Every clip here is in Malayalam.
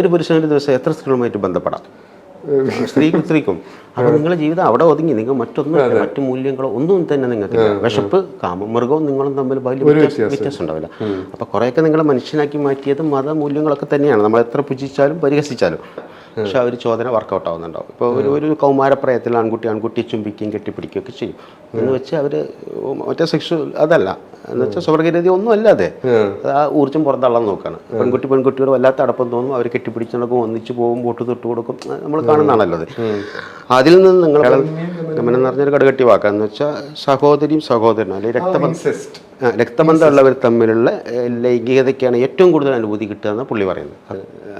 ഒരു പുരുഷൻ ഒരു ദിവസം എത്ര സ്ത്രീകളുമായിട്ട് ബന്ധപ്പെടാം? സ്ത്രീക്കും സ്ത്രീക്കും. അപ്പോൾ നിങ്ങളുടെ ജീവിതം അവിടെ ഒതുങ്ങി. നിങ്ങൾ മറ്റൊന്നും മറ്റു മൂല്യങ്ങളോ ഒന്നും തന്നെ നിങ്ങൾക്ക്. വിശപ്പ് കാമം മൃഗവും നിങ്ങളും തമ്മിൽ വലിയ വ്യത്യാസം ഉണ്ടാവില്ല. അപ്പോൾ കുറേയൊക്കെ നിങ്ങളെ മനുഷ്യനാക്കി മാറ്റിയത് മതമൂല്യങ്ങളൊക്കെ തന്നെയാണ്. നമ്മൾ എത്ര പുജിച്ചാലും പരിഹസിച്ചാലും. പക്ഷെ ആ ഒരു ചോദന വർക്കൗട്ട് ആവുന്നുണ്ടാവും ഇപ്പോൾ ഒരു ഒരു കൗമാരപ്രായത്തിൽ ആൺകുട്ടി ആൺകുട്ടി ചുംബിക്കുകയും കെട്ടിപ്പിടിക്കുകയും ഒക്കെ ചെയ്യും. എന്ന് വെച്ച് അവർ മറ്റേ സെക്ഷൽ അതല്ല. എന്ന് വെച്ചാൽ സ്വർഗരീതി ഒന്നും അല്ലാതെ അത് ആ ഊർജം പുറത്തള്ളാൻ നോക്കാണ്. പെൺകുട്ടി പെൺകുട്ടിയോട് വല്ലാത്ത അടപ്പം തോന്നും അവർ കെട്ടിപ്പിടിച്ച് നടക്കും ഒന്നിച്ച് പോകും ബോട്ട് തൊട്ട് കൊടുക്കും. നമ്മൾ കാണുന്നതാണല്ലോ അത്. അതിൽ നിന്ന് നിങ്ങൾ ഗമനം നിറഞ്ഞൊരു കടുകട്ടി വാക്കാന്ന് വെച്ചാൽ സഹോദരിയും സഹോദരനും അല്ലെങ്കിൽ രക്തബന്ധം രക്തബന്ധമുള്ളവർ തമ്മിലുള്ള ലൈംഗികതയ്ക്കാണ് ഏറ്റവും കൂടുതൽ അനുഭൂതി കിട്ടുക എന്ന് പുള്ളി പറയുന്നത്.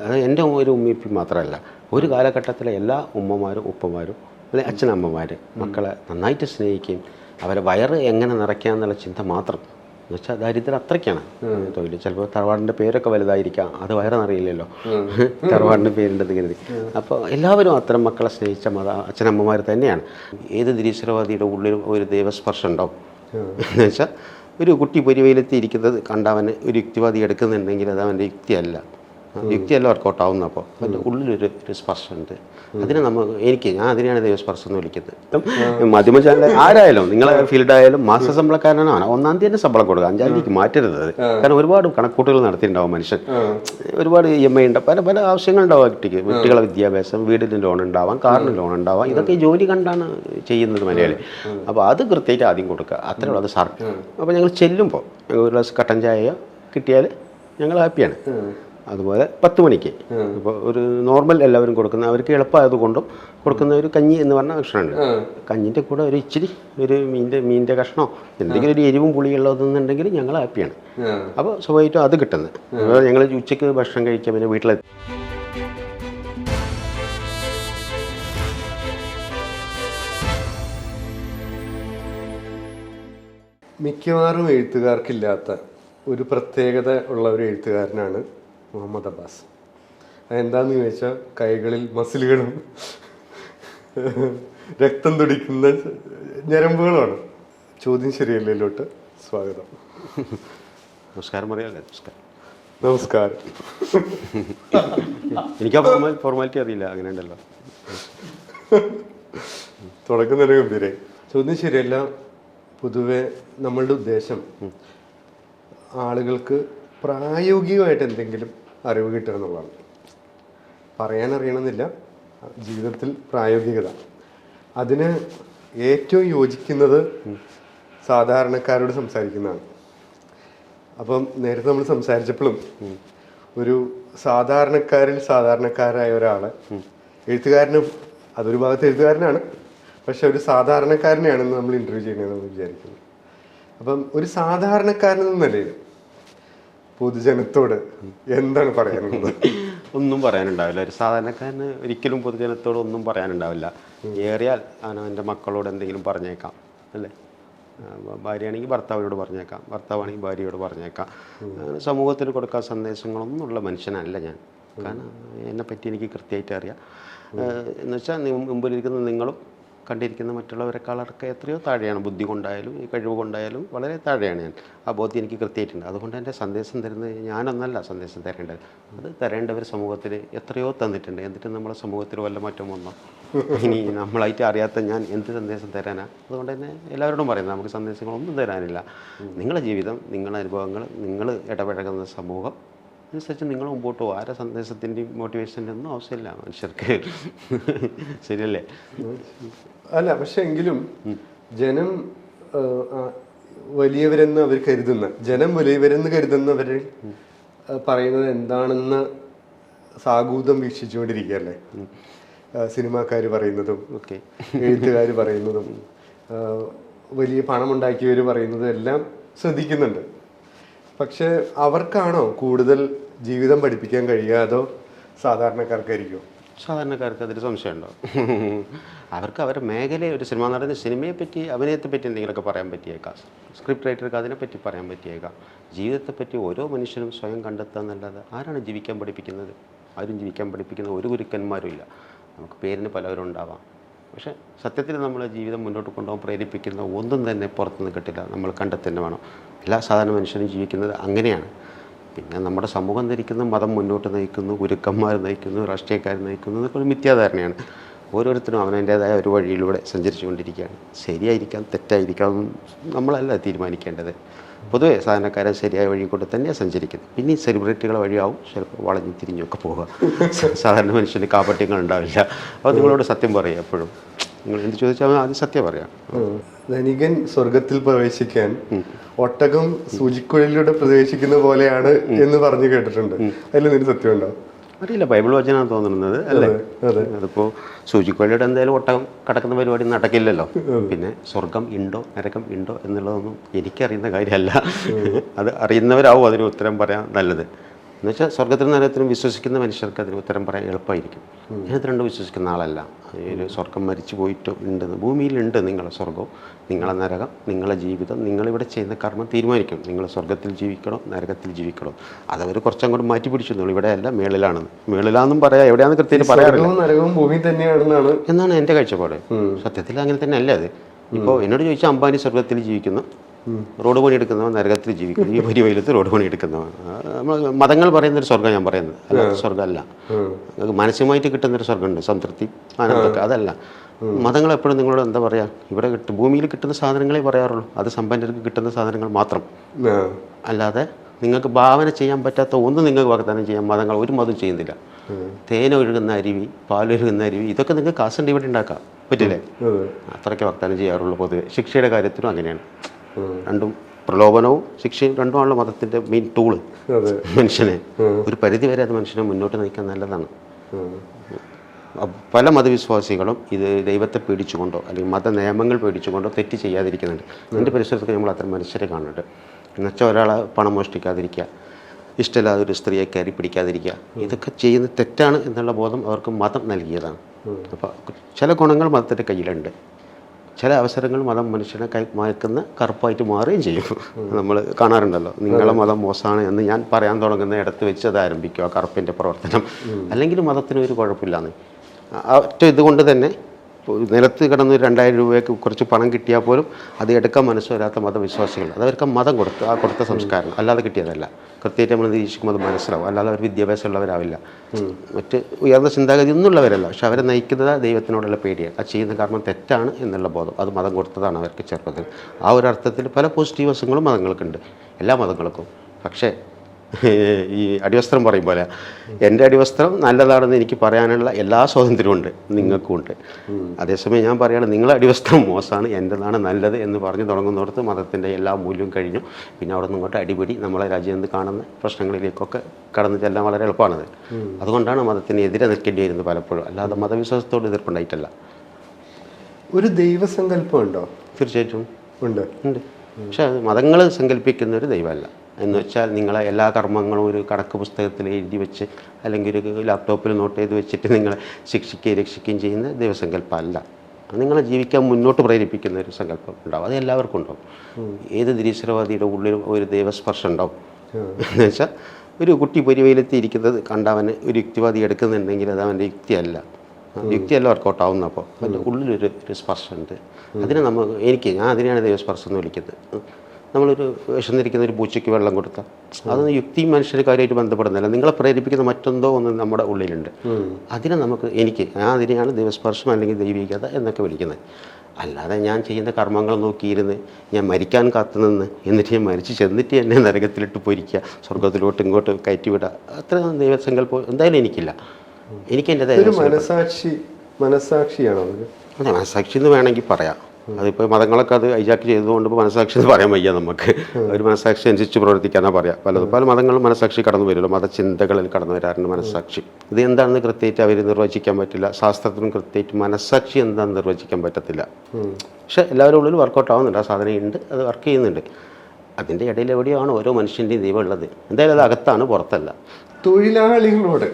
അത് എന്റെ ഒരു ഉമ്മിപ്പി മാത്രമല്ല ഒരു കാലഘട്ടത്തിലെ എല്ലാ ഉമ്മമാരും ഉപ്പമാരും അല്ലെങ്കിൽ അച്ഛനമ്മമാർ മക്കളെ നന്നായിട്ട് സ്നേഹിക്കുകയും അവരെ വയറ് എങ്ങനെ നിറയ്ക്കുക എന്നുള്ള ചിന്ത മാത്രം. എന്ന് വെച്ചാൽ ദാരിദ്ര്യം അത്രയ്ക്കാണ്. തൊഴിൽ ചിലപ്പോൾ തറവാടിന്റെ പേരൊക്കെ വലുതായിരിക്കാം അത് വയറ് നിറയില്ലല്ലോ. തറവാടിന്റെ പേരുണ്ടെന്ന് കരുതി. അപ്പോൾ എല്ലാവരും അത്തരം മക്കളെ സ്നേഹിച്ച മത അച്ഛനമ്മമാർ തന്നെയാണ്. ഏത് നിരീശ്വരവാദിയുടെ ഉള്ളിൽ ഒരു ദൈവസ്പർശം ഉണ്ടാവും. എന്ന് വെച്ചാൽ ഒരു കുട്ടി പൊരിവെയിലെത്തി ഇരിക്കുന്നത് കണ്ടവന് ഒരു യുക്തിവാദി എടുക്കുന്നുണ്ടെങ്കിൽ അത് അവന്റെ യുക്തിയല്ല. യുക്തിയല്ല വർക്കൗട്ട് ആവുന്ന അപ്പോൾ അതിന്റെ ഉള്ളിലൊരു ഒരു സ്പർശമുണ്ട്. അതിനെ നമ്മൾ എനിക്ക് ഞാൻ അതിനെയാണ് ദൈവസ്പർശം എന്ന് വിളിക്കുന്നത്. മാധ്യമ ചാനൽ ആരായാലും നിങ്ങളെ ഫീൽഡായാലും മാസ ശമ്പളക്കാരനാണ്. ഒന്നാം തീയതി തന്നെ ശമ്പളം കൊടുക്കുക. അഞ്ചാം തീയതിക്ക് മാറ്റരുത് കാരണം ഒരുപാട് കണക്കൂട്ടുകൾ നടത്തിയിട്ടുണ്ടാവും മനുഷ്യൻ. ഒരുപാട് ഇ എം ഐ ഉണ്ട്. പല പല ആവശ്യങ്ങളുണ്ടാവും കുട്ടിക്ക് വീട്ടുകളെ വിദ്യാഭ്യാസം വീടിന് ലോൺ ഉണ്ടാവാം കാറിന് ലോൺ ഉണ്ടാവാം. ഇതൊക്കെ ഈ ജോലി കണ്ടാണ് ചെയ്യുന്നത് മലയാളി. അപ്പോൾ അത് കൃത്യമായിട്ട് ആദ്യം കൊടുക്കുക. അത്രേ ഉള്ളൂ. അത് സാർ അപ്പോൾ ഞങ്ങൾ ചെല്ലുമ്പോൾ ഒരു ഗ്ലാസ് കട്ടൻ ചായ കിട്ടിയാൽ ഞങ്ങൾ ഹാപ്പിയാണ്. അതുപോലെ പത്ത് മണിക്ക്. ഇപ്പോൾ ഒരു നോർമൽ എല്ലാവരും കൊടുക്കുന്ന അവർക്ക് എളുപ്പമായതുകൊണ്ടും കൊടുക്കുന്ന ഒരു കഞ്ഞി എന്ന് പറഞ്ഞ ഭക്ഷണമുണ്ട് കഞ്ഞിന്റെ കൂടെ ഒരു ഇച്ചിരി ഒരു മീന്റെ മീന്റെ കഷ്ണോ എന്തെങ്കിലും ഒരു എരിവും പുളിയുള്ളതെന്നുണ്ടെങ്കിൽ ഞങ്ങൾ ഹാപ്പിയാണ് അപ്പോൾ സ്വാഭാവികമായിട്ടും അത് കിട്ടുന്നത്. അപ്പോൾ ഞങ്ങൾ ഉച്ചയ്ക്ക് ഭക്ഷണം കഴിച്ച പിന്നെ വീട്ടിലെ മിക്കവാറും എഴുത്തുകാർക്കില്ലാത്ത ഒരു പ്രത്യേകത ഉള്ള ഒരു എഴുത്തുകാരനാണ് മുഹമ്മദ് അബ്ബാസ്. അതെന്താന്ന് ചോദിച്ചാൽ കൈകളിൽ മസിലുകളും രക്തം തുടിക്കുന്ന ഞരമ്പുകളുമാണ്. ചോദ്യം ശരിയല്ലോട്ട് സ്വാഗതം. നമസ്കാരം പറയാമല്ലേ നമസ്കാരം. നമസ്കാരം. എനിക്ക് ഫോർമാലിറ്റി അറിയില്ല അങ്ങനെ ഉണ്ടല്ലോ. തുടക്കം തന്നെ ഗംഭീരെ ചോദ്യം ശരിയല്ല പൊതുവെ നമ്മളുടെ ഉദ്ദേശം ആളുകൾക്ക് പ്രായോഗികമായിട്ട് എന്തെങ്കിലും അറിവ് കിട്ടുക എന്നുള്ളതാണ്. പറയാൻ അറിയണമെന്നില്ല ജീവിതത്തിൽ പ്രായോഗികത. അതിന് ഏറ്റവും യോജിക്കുന്നത് സാധാരണക്കാരോട് സംസാരിക്കുന്നതാണ്. അപ്പം നേരത്തെ നമ്മൾ സംസാരിച്ചപ്പോഴും ഒരു സാധാരണക്കാരിൽ സാധാരണക്കാരായ ഒരാളെ എഴുത്തുകാരന് അതൊരു ഭാഗത്ത് എഴുത്തുകാരനാണ്. പക്ഷെ ഒരു സാധാരണക്കാരനെയാണെന്ന് നമ്മൾ ഇന്റർവ്യൂ ചെയ്യണമെന്ന് വിചാരിക്കുന്നത് വിചാരിക്കുന്നു. അപ്പം ഒരു സാധാരണക്കാരൻ എന്ന നിലയിൽ പൊതുജനത്തോട് എന്താണ് പറയാനുള്ളത്? ഒന്നും പറയാനുണ്ടാവില്ല. ഒരു സാധാരണക്കാരന് ഒരിക്കലും പൊതുജനത്തോട് ഒന്നും പറയാനുണ്ടാവില്ല. ഏറിയാൽ അവനവന്റെ മക്കളോട് എന്തെങ്കിലും പറഞ്ഞേക്കാം അല്ലേ? ഭാര്യയാണെങ്കിൽ ഭർത്താവിനോട് പറഞ്ഞേക്കാം ഭർത്താവാണെങ്കിൽ ഭാര്യയോട് പറഞ്ഞേക്കാം. സമൂഹത്തിന് കൊടുക്കാൻ സന്ദേശങ്ങളൊന്നുമുള്ള മനുഷ്യനല്ല ഞാൻ. കാരണം എന്നെപ്പറ്റി എനിക്ക് കൃത്യമായിട്ട് അറിയാം. എന്നുവെച്ചാൽ മുമ്പിലിരിക്കുന്ന നിങ്ങളും കണ്ടിരിക്കുന്ന മറ്റുള്ളവരെക്കാളൊക്കെ എത്രയോ താഴെയാണ്. ബുദ്ധി കൊണ്ടായാലും ഈ കഴിവ് കൊണ്ടായാലും വളരെ താഴെയാണ് ഞാൻ. ആ ബോധ്യം എനിക്ക് കൃത്യമായിട്ടുണ്ട്. അതുകൊണ്ട് എന്റെ സന്ദേശം തരുന്നത് ഞാനൊന്നല്ല സന്ദേശം തരേണ്ടത്. അത് തരേണ്ടവർ സമൂഹത്തിൽ എത്രയോ തന്നിട്ടുണ്ട്. എന്നിട്ട് നമ്മളെ സമൂഹത്തിൽ വല്ല മാറ്റം വന്നോ? ഇനി നമ്മളായിട്ട് അറിയാത്ത ഞാൻ എന്ത് സന്ദേശം തരാനാണ് അതുകൊണ്ട് തന്നെ എല്ലാവരോടും പറയുന്നത് നമുക്ക് സന്ദേശങ്ങളൊന്നും തരാനില്ല. നിങ്ങളുടെ ജീവിതം നിങ്ങളുടെ അനുഭവങ്ങൾ നിങ്ങൾ ഇടപഴകുന്ന സമൂഹം അനുസരിച്ച് നിങ്ങൾ മുമ്പോട്ട് പോകും ആരെ സന്ദേശത്തിന്റെയും മോട്ടിവേഷന്റെ ഒന്നും ആവശ്യമില്ല മനുഷ്യർക്ക്. ശരിയല്ലേ? അല്ല പക്ഷെ എങ്കിലും ജനം വലിയവരെന്ന് അവർ കരുതുന്ന ജനം വലിയവരെന്ന് കരുതുന്നവർ പറയുന്നത് എന്താണെന്ന് സാഗൂതം വീക്ഷിച്ചുകൊണ്ടിരിക്കുകയല്ലേ? സിനിമാക്കാർ പറയുന്നതും ഓക്കെ. എഴുത്തുകാർ പറയുന്നതും വലിയ പണമുണ്ടാക്കിയവർ പറയുന്നതും എല്ലാം ശ്രദ്ധിക്കുന്നുണ്ട്. പക്ഷെ അവർക്കാണോ കൂടുതൽ ജീവിതം പഠിപ്പിക്കാൻ കഴിയുക? അതോ സാധാരണക്കാർക്കായിരിക്കും സാധാരണക്കാർക്ക് അതിൽ സംശയമുണ്ടോ? അവർക്ക് അവരുടെ മേഖലയെ ഒരു സിനിമ നടന്ന സിനിമയെ പറ്റി അഭിനയത്തെ പറ്റി എന്തെങ്കിലുമൊക്കെ പറയാൻ പറ്റിയേക്കാം. സ്ക്രിപ്റ്റ് റൈറ്റർക്ക് അതിനെപ്പറ്റി പറയാൻ പറ്റിയേക്കാം. ജീവിതത്തെപ്പറ്റി ഓരോ മനുഷ്യനും സ്വയം കണ്ടെത്തുക എന്നല്ലാതെ ആരാണ് ജീവിക്കാൻ പഠിപ്പിക്കുന്നത്? ആരും ജീവിക്കാൻ പഠിപ്പിക്കുന്ന ഒരു ഗുരുക്കന്മാരും ഇല്ല. നമുക്ക് പേരിന് പലവരും ഉണ്ടാവാം പക്ഷേ സത്യത്തിൽ നമ്മളെ ജീവിതം മുന്നോട്ട് കൊണ്ടുപോകാൻ പ്രേരിപ്പിക്കുന്ന ഒന്നും തന്നെ പുറത്തുനിന്ന് കിട്ടില്ല. നമ്മൾ കണ്ടെത്തന്നെ വേണം. എല്ലാ സാധാരണ മനുഷ്യനും ജീവിക്കുന്നത് അങ്ങനെയാണ്. പിന്നെ നമ്മുടെ സമൂഹം ധരിക്കുന്ന മതം മുന്നോട്ട് നയിക്കുന്നു ഗുരുക്കന്മാർ നയിക്കുന്നു രാഷ്ട്രീയക്കാർ നയിക്കുന്നു എന്നൊക്കെ ഒരു മിഥ്യാധാരണയാണ്. ഓരോരുത്തരും അവനതിന്റേതായ ഒരു വഴിയിലൂടെ സഞ്ചരിച്ചുകൊണ്ടിരിക്കുകയാണ്. ശരിയായിരിക്കാം തെറ്റായിരിക്കാം നമ്മളല്ല തീരുമാനിക്കേണ്ടത്. പൊതുവെ സാധാരണക്കാരെ ശരിയായ വഴി കൊണ്ട് തന്നെ സഞ്ചരിക്കുന്നത്. പിന്നെ ഈ സെലിബ്രിറ്റികളെ വഴിയാവും ചിലപ്പോൾ വളഞ്ഞു തിരിഞ്ഞൊക്കെ പോവുക. സാധാരണ മനുഷ്യന് കാപട്യങ്ങൾ ഉണ്ടാവില്ല. അപ്പോൾ നിങ്ങളോട് സത്യം പറയുക എപ്പോഴും. നിങ്ങൾ എന്ത് ചോദിച്ചാൽ ആദ്യം സത്യം പറയാം. ധനികൻ സ്വർഗത്തിൽ പ്രവേശിക്കാൻ ഒട്ടകം സൂചിക്കുഴലിലൂടെ പ്രവേശിക്കുന്ന പോലെയാണ് എന്ന് പറഞ്ഞു കേട്ടിട്ടുണ്ട്. അതിൽ നിന്നൊരു സത്യമുണ്ടോ? അറിയില്ല. ബൈബിൾ വചനാണ് തോന്നുന്നത് അല്ലേ? അതിപ്പോൾ സൂചിക്കൊള്ളിയുടെ എന്തായാലും ഒട്ടകം കടക്കുന്ന പരിപാടി നടക്കില്ലല്ലോ. പിന്നെ സ്വർഗം ഉണ്ടോ നരകം ഉണ്ടോ എന്നുള്ളതൊന്നും എനിക്കറിയുന്ന കാര്യമല്ല. അത് അറിയുന്നവരാവും അതിന് ഉത്തരം പറയാൻ നല്ലത്. എന്നുവെച്ചാൽ സ്വർഗത്തിനും നരകത്തിനും വിശ്വസിക്കുന്ന മനുഷ്യർക്ക് അതിന് ഉത്തരം പറയാൻ എളുപ്പമായിരിക്കും. ഞാനത് രണ്ടും വിശ്വസിക്കുന്ന ആളല്ല. അതിൽ സ്വർഗം മരിച്ചു പോയിട്ട് ഉണ്ടെന്ന് ഭൂമിയിലുണ്ട് നിങ്ങളുടെ സ്വർഗവും നിങ്ങളെ നരകം നിങ്ങളെ ജീവിതം നിങ്ങളിവിടെ ചെയ്യുന്ന കർമ്മം തീരുമാനിക്കും. നിങ്ങൾ സ്വർഗത്തിൽ ജീവിക്കണോ നരകത്തിൽ ജീവിക്കണോ. അതവർ കുറച്ചങ്ങോട്ട് മാറ്റി പിടിച്ചു. ഇവിടെ അല്ല മേളിലാണെന്ന്. മേളിലാണെന്നും പറയാം എവിടെയാണെന്ന് കൃത്യമായിട്ട് പറയാറില്ല. സ്വർഗവും നരകവും ഭൂമി തന്നെയാണെന്നാണ് എന്നാണ് എന്റെ കാഴ്ചപ്പാട്. സത്യത്തിൽ അങ്ങനെ തന്നെ അല്ലേ അത് ഇപ്പോൾ എന്നോട് ചോദിച്ചാൽ അംബാനി സ്വർഗത്തിൽ ജീവിക്കുന്നു. റോഡ് പണി എടുക്കുന്നവൻ നരകത്തിൽ ജീവിക്കുന്നു. ഈ വലിയ വെയിലത്ത് റോഡ് പണി എടുക്കുന്നവൻ മതങ്ങൾ പറയുന്ന ഒരു സ്വർഗം ഞാൻ പറയുന്നത്. അല്ല സ്വർഗമല്ല. മാനസികമായിട്ട് കിട്ടുന്ന ഒരു സ്വർഗമുണ്ട്. സംതൃപ്തി ആനന്ദമൊക്കെ അതല്ല. മതങ്ങൾ എപ്പോഴും നിങ്ങളോട് എന്താ പറയുക ഇവിടെ കിട്ടും ഭൂമിയിൽ കിട്ടുന്ന സാധനങ്ങളെ പറയാറുള്ളൂ. അത് സമ്പന്നർക്ക് കിട്ടുന്ന സാധനങ്ങൾ മാത്രം. അല്ലാതെ നിങ്ങൾക്ക് ഭാവന ചെയ്യാൻ പറ്റാത്ത ഒന്നും നിങ്ങൾക്ക് വാഗ്ദാനം ചെയ്യാൻ മതങ്ങൾ ഒരു മതം ചെയ്യുന്നില്ല. തേന ഒഴുകുന്ന അരുവി പാലൊഴുകുന്ന അരുവി ഇതൊക്കെ നിങ്ങൾക്ക് കാശുണ്ട് ഇവിടെ ഉണ്ടാക്കാം. പറ്റില്ലേ? അതെ. അത്രയ്ക്ക് വാഗ്ദാനം ചെയ്യാറുള്ളൂ പൊതുവെ. ശിക്ഷയുടെ കാര്യത്തിലും അങ്ങനെയാണ്. രണ്ടും പ്രലോഭനവും ശിക്ഷയും രണ്ടുമാണല്ലോ മതത്തിന്റെ മെയിൻ ടൂൾ മനുഷ്യനെ. ഒരു പരിധി വരെ അത് മനുഷ്യനെ മുന്നോട്ട് നയിക്കാൻ നല്ലതാണ്. പല മതവിശ്വാസികളും ഇത് ദൈവത്തെ പേടിച്ചുകൊണ്ടോ അല്ലെങ്കിൽ മത നിയമങ്ങൾ പേടിച്ചുകൊണ്ടോ തെറ്റ് ചെയ്യാതിരിക്കുന്നുണ്ട്. എന്റെ പരിസരത്തൊക്കെ നമ്മൾ അത്ര മനുഷ്യരെ കാണുന്നുണ്ട്. എന്നുവെച്ചാൽ ഒരാളെ പണം മോഷ്ടിക്കാതിരിക്കുക ഇഷ്ടമില്ലാതെ ഒരു സ്ത്രീയെ കയറി പിടിക്കാതിരിക്കുക ഇതൊക്കെ ചെയ്യുന്ന തെറ്റാണ് എന്നുള്ള ബോധം അവർക്ക് മതം നൽകിയതാണ്. അപ്പോൾ ചില ഗുണങ്ങൾ മതത്തിന്റെ കയ്യിലുണ്ട്. ചില അവസരങ്ങൾ മതം മനുഷ്യനെ കൈ മയക്കുന്ന കറുപ്പായിട്ട് മാറുകയും ചെയ്യും. നമ്മൾ കാണാറുണ്ടല്ലോ. നിങ്ങളെ മതം മോശമാണ് എന്ന് ഞാൻ പറയാൻ തുടങ്ങുന്ന ഇടത്ത് വെച്ച് അത് ആരംഭിക്കുക ആ കറുപ്പിന്റെ പ്രവർത്തനം. അല്ലെങ്കിൽ മതത്തിന് ഒരു കുഴപ്പമില്ലാന്ന്. ഒറ്റ ഇതുകൊണ്ട് തന്നെ നിലത്ത് കിടന്ന് രണ്ടായിരം രൂപയ്ക്ക് കുറച്ച് പണം കിട്ടിയാൽ പോലും അത് എടുക്കാൻ മനസ്സ് വരാത്ത മതവിശ്വാസികൾ. അത് അവർക്ക് മതം കൊടുത്ത് ആ കൊടുത്ത സംസ്കാരം. അല്ലാതെ കിട്ടിയതല്ല. കൃത്യമായിട്ട് നമ്മൾ നിരീക്ഷിക്കുമ്പോൾ അത് മനസ്സിലാവും. അല്ലാതെ അവർ വിദ്യാഭ്യാസമുള്ളവരാവില്ല. മറ്റ് ഉയർന്ന ചിന്താഗതി ഒന്നുമുള്ളവരല്ല പക്ഷെ അവരെ നയിക്കുന്നത് ദൈവത്തിനോടുള്ള പേടിയാണ്. ആ ചെയ്യുന്ന കാരണം തെറ്റാണ് എന്നുള്ള ബോധം. അത് മതം കൊടുത്തതാണ് അവർക്ക് ചെറുപ്പത്തിൽ ആ ഒരു അർത്ഥത്തിൽ പല പോസിറ്റീവ് വശങ്ങളും മതങ്ങൾക്കുണ്ട്. എല്ലാ മതങ്ങൾക്കും. പക്ഷേ ഈ അടിവസ്ത്രം പറയും പോലെ. എന്റെ അടിവസ്ത്രം നല്ലതാണെന്ന് എനിക്ക് പറയാനുള്ള എല്ലാ സ്വാതന്ത്ര്യവും ഉണ്ട്. നിങ്ങൾക്കും ഉണ്ട്. അതേസമയം ഞാൻ പറയുകയാണ് നിങ്ങളുടെ അടിവസ്ത്രം മോശമാണ് എന്റെതാണ് നല്ലത് എന്ന് പറഞ്ഞു തുടങ്ങുന്നിടത്ത് മതത്തിന്റെ എല്ലാ മൂല്യവും കഴിഞ്ഞു. പിന്നെ അവിടെ നിന്ന് അടിപിടി നമ്മളെ രാജ്യത്ത് കാണുന്ന പ്രശ്നങ്ങളിലേക്കൊക്കെ കടന്നു ചെല്ലാൻ വളരെ എളുപ്പമാണത്. അതുകൊണ്ടാണ് മതത്തിനെതിരെ നിൽക്കേണ്ടി വരുന്നത് പലപ്പോഴും. അല്ലാതെ മതവിശ്വാസത്തോട് എതിർപ്പുണ്ടായിട്ടല്ല. ഒരു ദൈവസങ്കല്പം ഉണ്ടോ? തീർച്ചയായിട്ടും. ഉണ്ട്. ഉണ്ട്. പക്ഷെ മതങ്ങൾ സങ്കല്പിക്കുന്ന ഒരു ദൈവമല്ല. എന്ന് വെച്ചാൽ നിങ്ങളെ എല്ലാ കർമ്മങ്ങളും ഒരു കണക്ക് പുസ്തകത്തിൽ എഴുതി വെച്ച് അല്ലെങ്കിൽ ഒരു ലാപ്ടോപ്പിൽ നോട്ട് ചെയ്ത് വെച്ചിട്ട് നിങ്ങളെ ശിക്ഷിക്കുകയും രക്ഷിക്കുകയും ചെയ്യുന്ന ദൈവസങ്കല്പം അല്ല അത് നിങ്ങളെ ജീവിക്കാൻ മുന്നോട്ട് പ്രേരിപ്പിക്കുന്ന ഒരു സങ്കല്പം ഉണ്ടാവും. അത് എല്ലാവർക്കും ഉണ്ടാവും. ഏത് നിരീശ്വരവാദിയുടെ ഉള്ളിൽ ഒരു ദൈവസ്പർശം ഉണ്ടാവും. എന്ന് വെച്ചാൽ ഒരു കുട്ടി പൊരിവയിലെത്തി ഇരിക്കുന്നത് കണ്ടവന് ഒരു യുക്തിവാദി എടുക്കുന്നുണ്ടെങ്കിൽ അത് അവന്റെ യുക്തിയല്ല. യുക്തിയല്ല വർക്കൗട്ട് ആവുന്ന അപ്പോൾ അതിന്റെ ഉള്ളിലൊരു ഒരു സ്പർശമുണ്ട്. അതിനെ നമ്മൾ എനിക്ക് ഞാൻ അതിനെയാണ് ദൈവസ്പർശം എന്ന് വിളിക്കുന്നത്. നമ്മളൊരു വിശന്നിരിക്കുന്ന ഒരു പൂച്ചയ്ക്ക് വെള്ളം കൊടുത്താൽ അതൊന്നും യുക്തിയും മനുഷ്യരുടെ കാര്യമായിട്ട് ബന്ധപ്പെടുന്നില്ല. നിങ്ങളെ പ്രേരിപ്പിക്കുന്ന മറ്റെന്തോ ഒന്ന് നമ്മുടെ ഉള്ളിലുണ്ട്. അതിനെ നമുക്ക് എനിക്ക് ഞാൻ അതിനെയാണ് ദൈവസ്പർശം അല്ലെങ്കിൽ ദൈവികത എന്നൊക്കെ വിളിക്കുന്നത്. അല്ലാതെ ഞാൻ ചെയ്യുന്ന കർമ്മങ്ങൾ നോക്കിയിരുന്ന് ഞാൻ മരിക്കാൻ കാത്തു നിന്ന് എന്നിട്ട് ഞാൻ മരിച്ച് ചെന്നിട്ട് എന്നെ നരകത്തിലിട്ട് പൊരിക്കുക സ്വർഗത്തിലോട്ട് ഇങ്ങോട്ട് കയറ്റി വിടുക അത്ര ദൈവസങ്കല്പം എന്തായാലും എനിക്കില്ല. എനിക്ക് ഒരു മനസാക്ഷി മനസാക്ഷിയാണോ അതെ? മനസാക്ഷി എന്ന് വേണമെങ്കിൽ പറയാം. അതിപ്പോൾ മതങ്ങളൊക്കെ അത് ഹൈജാക്ക് ചെയ്തതുകൊണ്ട് ഇപ്പോൾ മനസാക്ഷി എന്ന് പറയാൻ വയ്യ നമുക്ക്. ഒരു മനസാക്ഷി അനുസരിച്ച് പ്രവർത്തിക്കാന്നാ പറയാം. പലതും പല മതങ്ങളും മനസാക്ഷി കടന്നു വരുമല്ലോ. മതചിന്തകളിൽ കടന്നു വരാറുണ്ട് മനസാക്ഷി ഇത് എന്താണെന്ന് കൃത്യമായിട്ട് അവർ നിർവചിക്കാൻ പറ്റില്ല. ശാസ്ത്രത്തിനും കൃത്യമായിട്ട് മനസാക്ഷി എന്താണെന്ന് നിർവചിക്കാൻ പറ്റത്തില്ല. പക്ഷെ എല്ലാവരും ഉള്ളിൽ വർക്കൗട്ട് ആവുന്നുണ്ട്. ആ സാധനം ഉണ്ട് അത് വർക്ക് ചെയ്യുന്നുണ്ട്. അതിന്റെ ഇടയിൽ എവിടെയാണ് ഓരോ മനുഷ്യന്റെയും ദൈവം ഉള്ളത്. എന്തായാലും അത് അകത്താണ് പുറത്തല്ല. തൊഴിലാളികളോട്.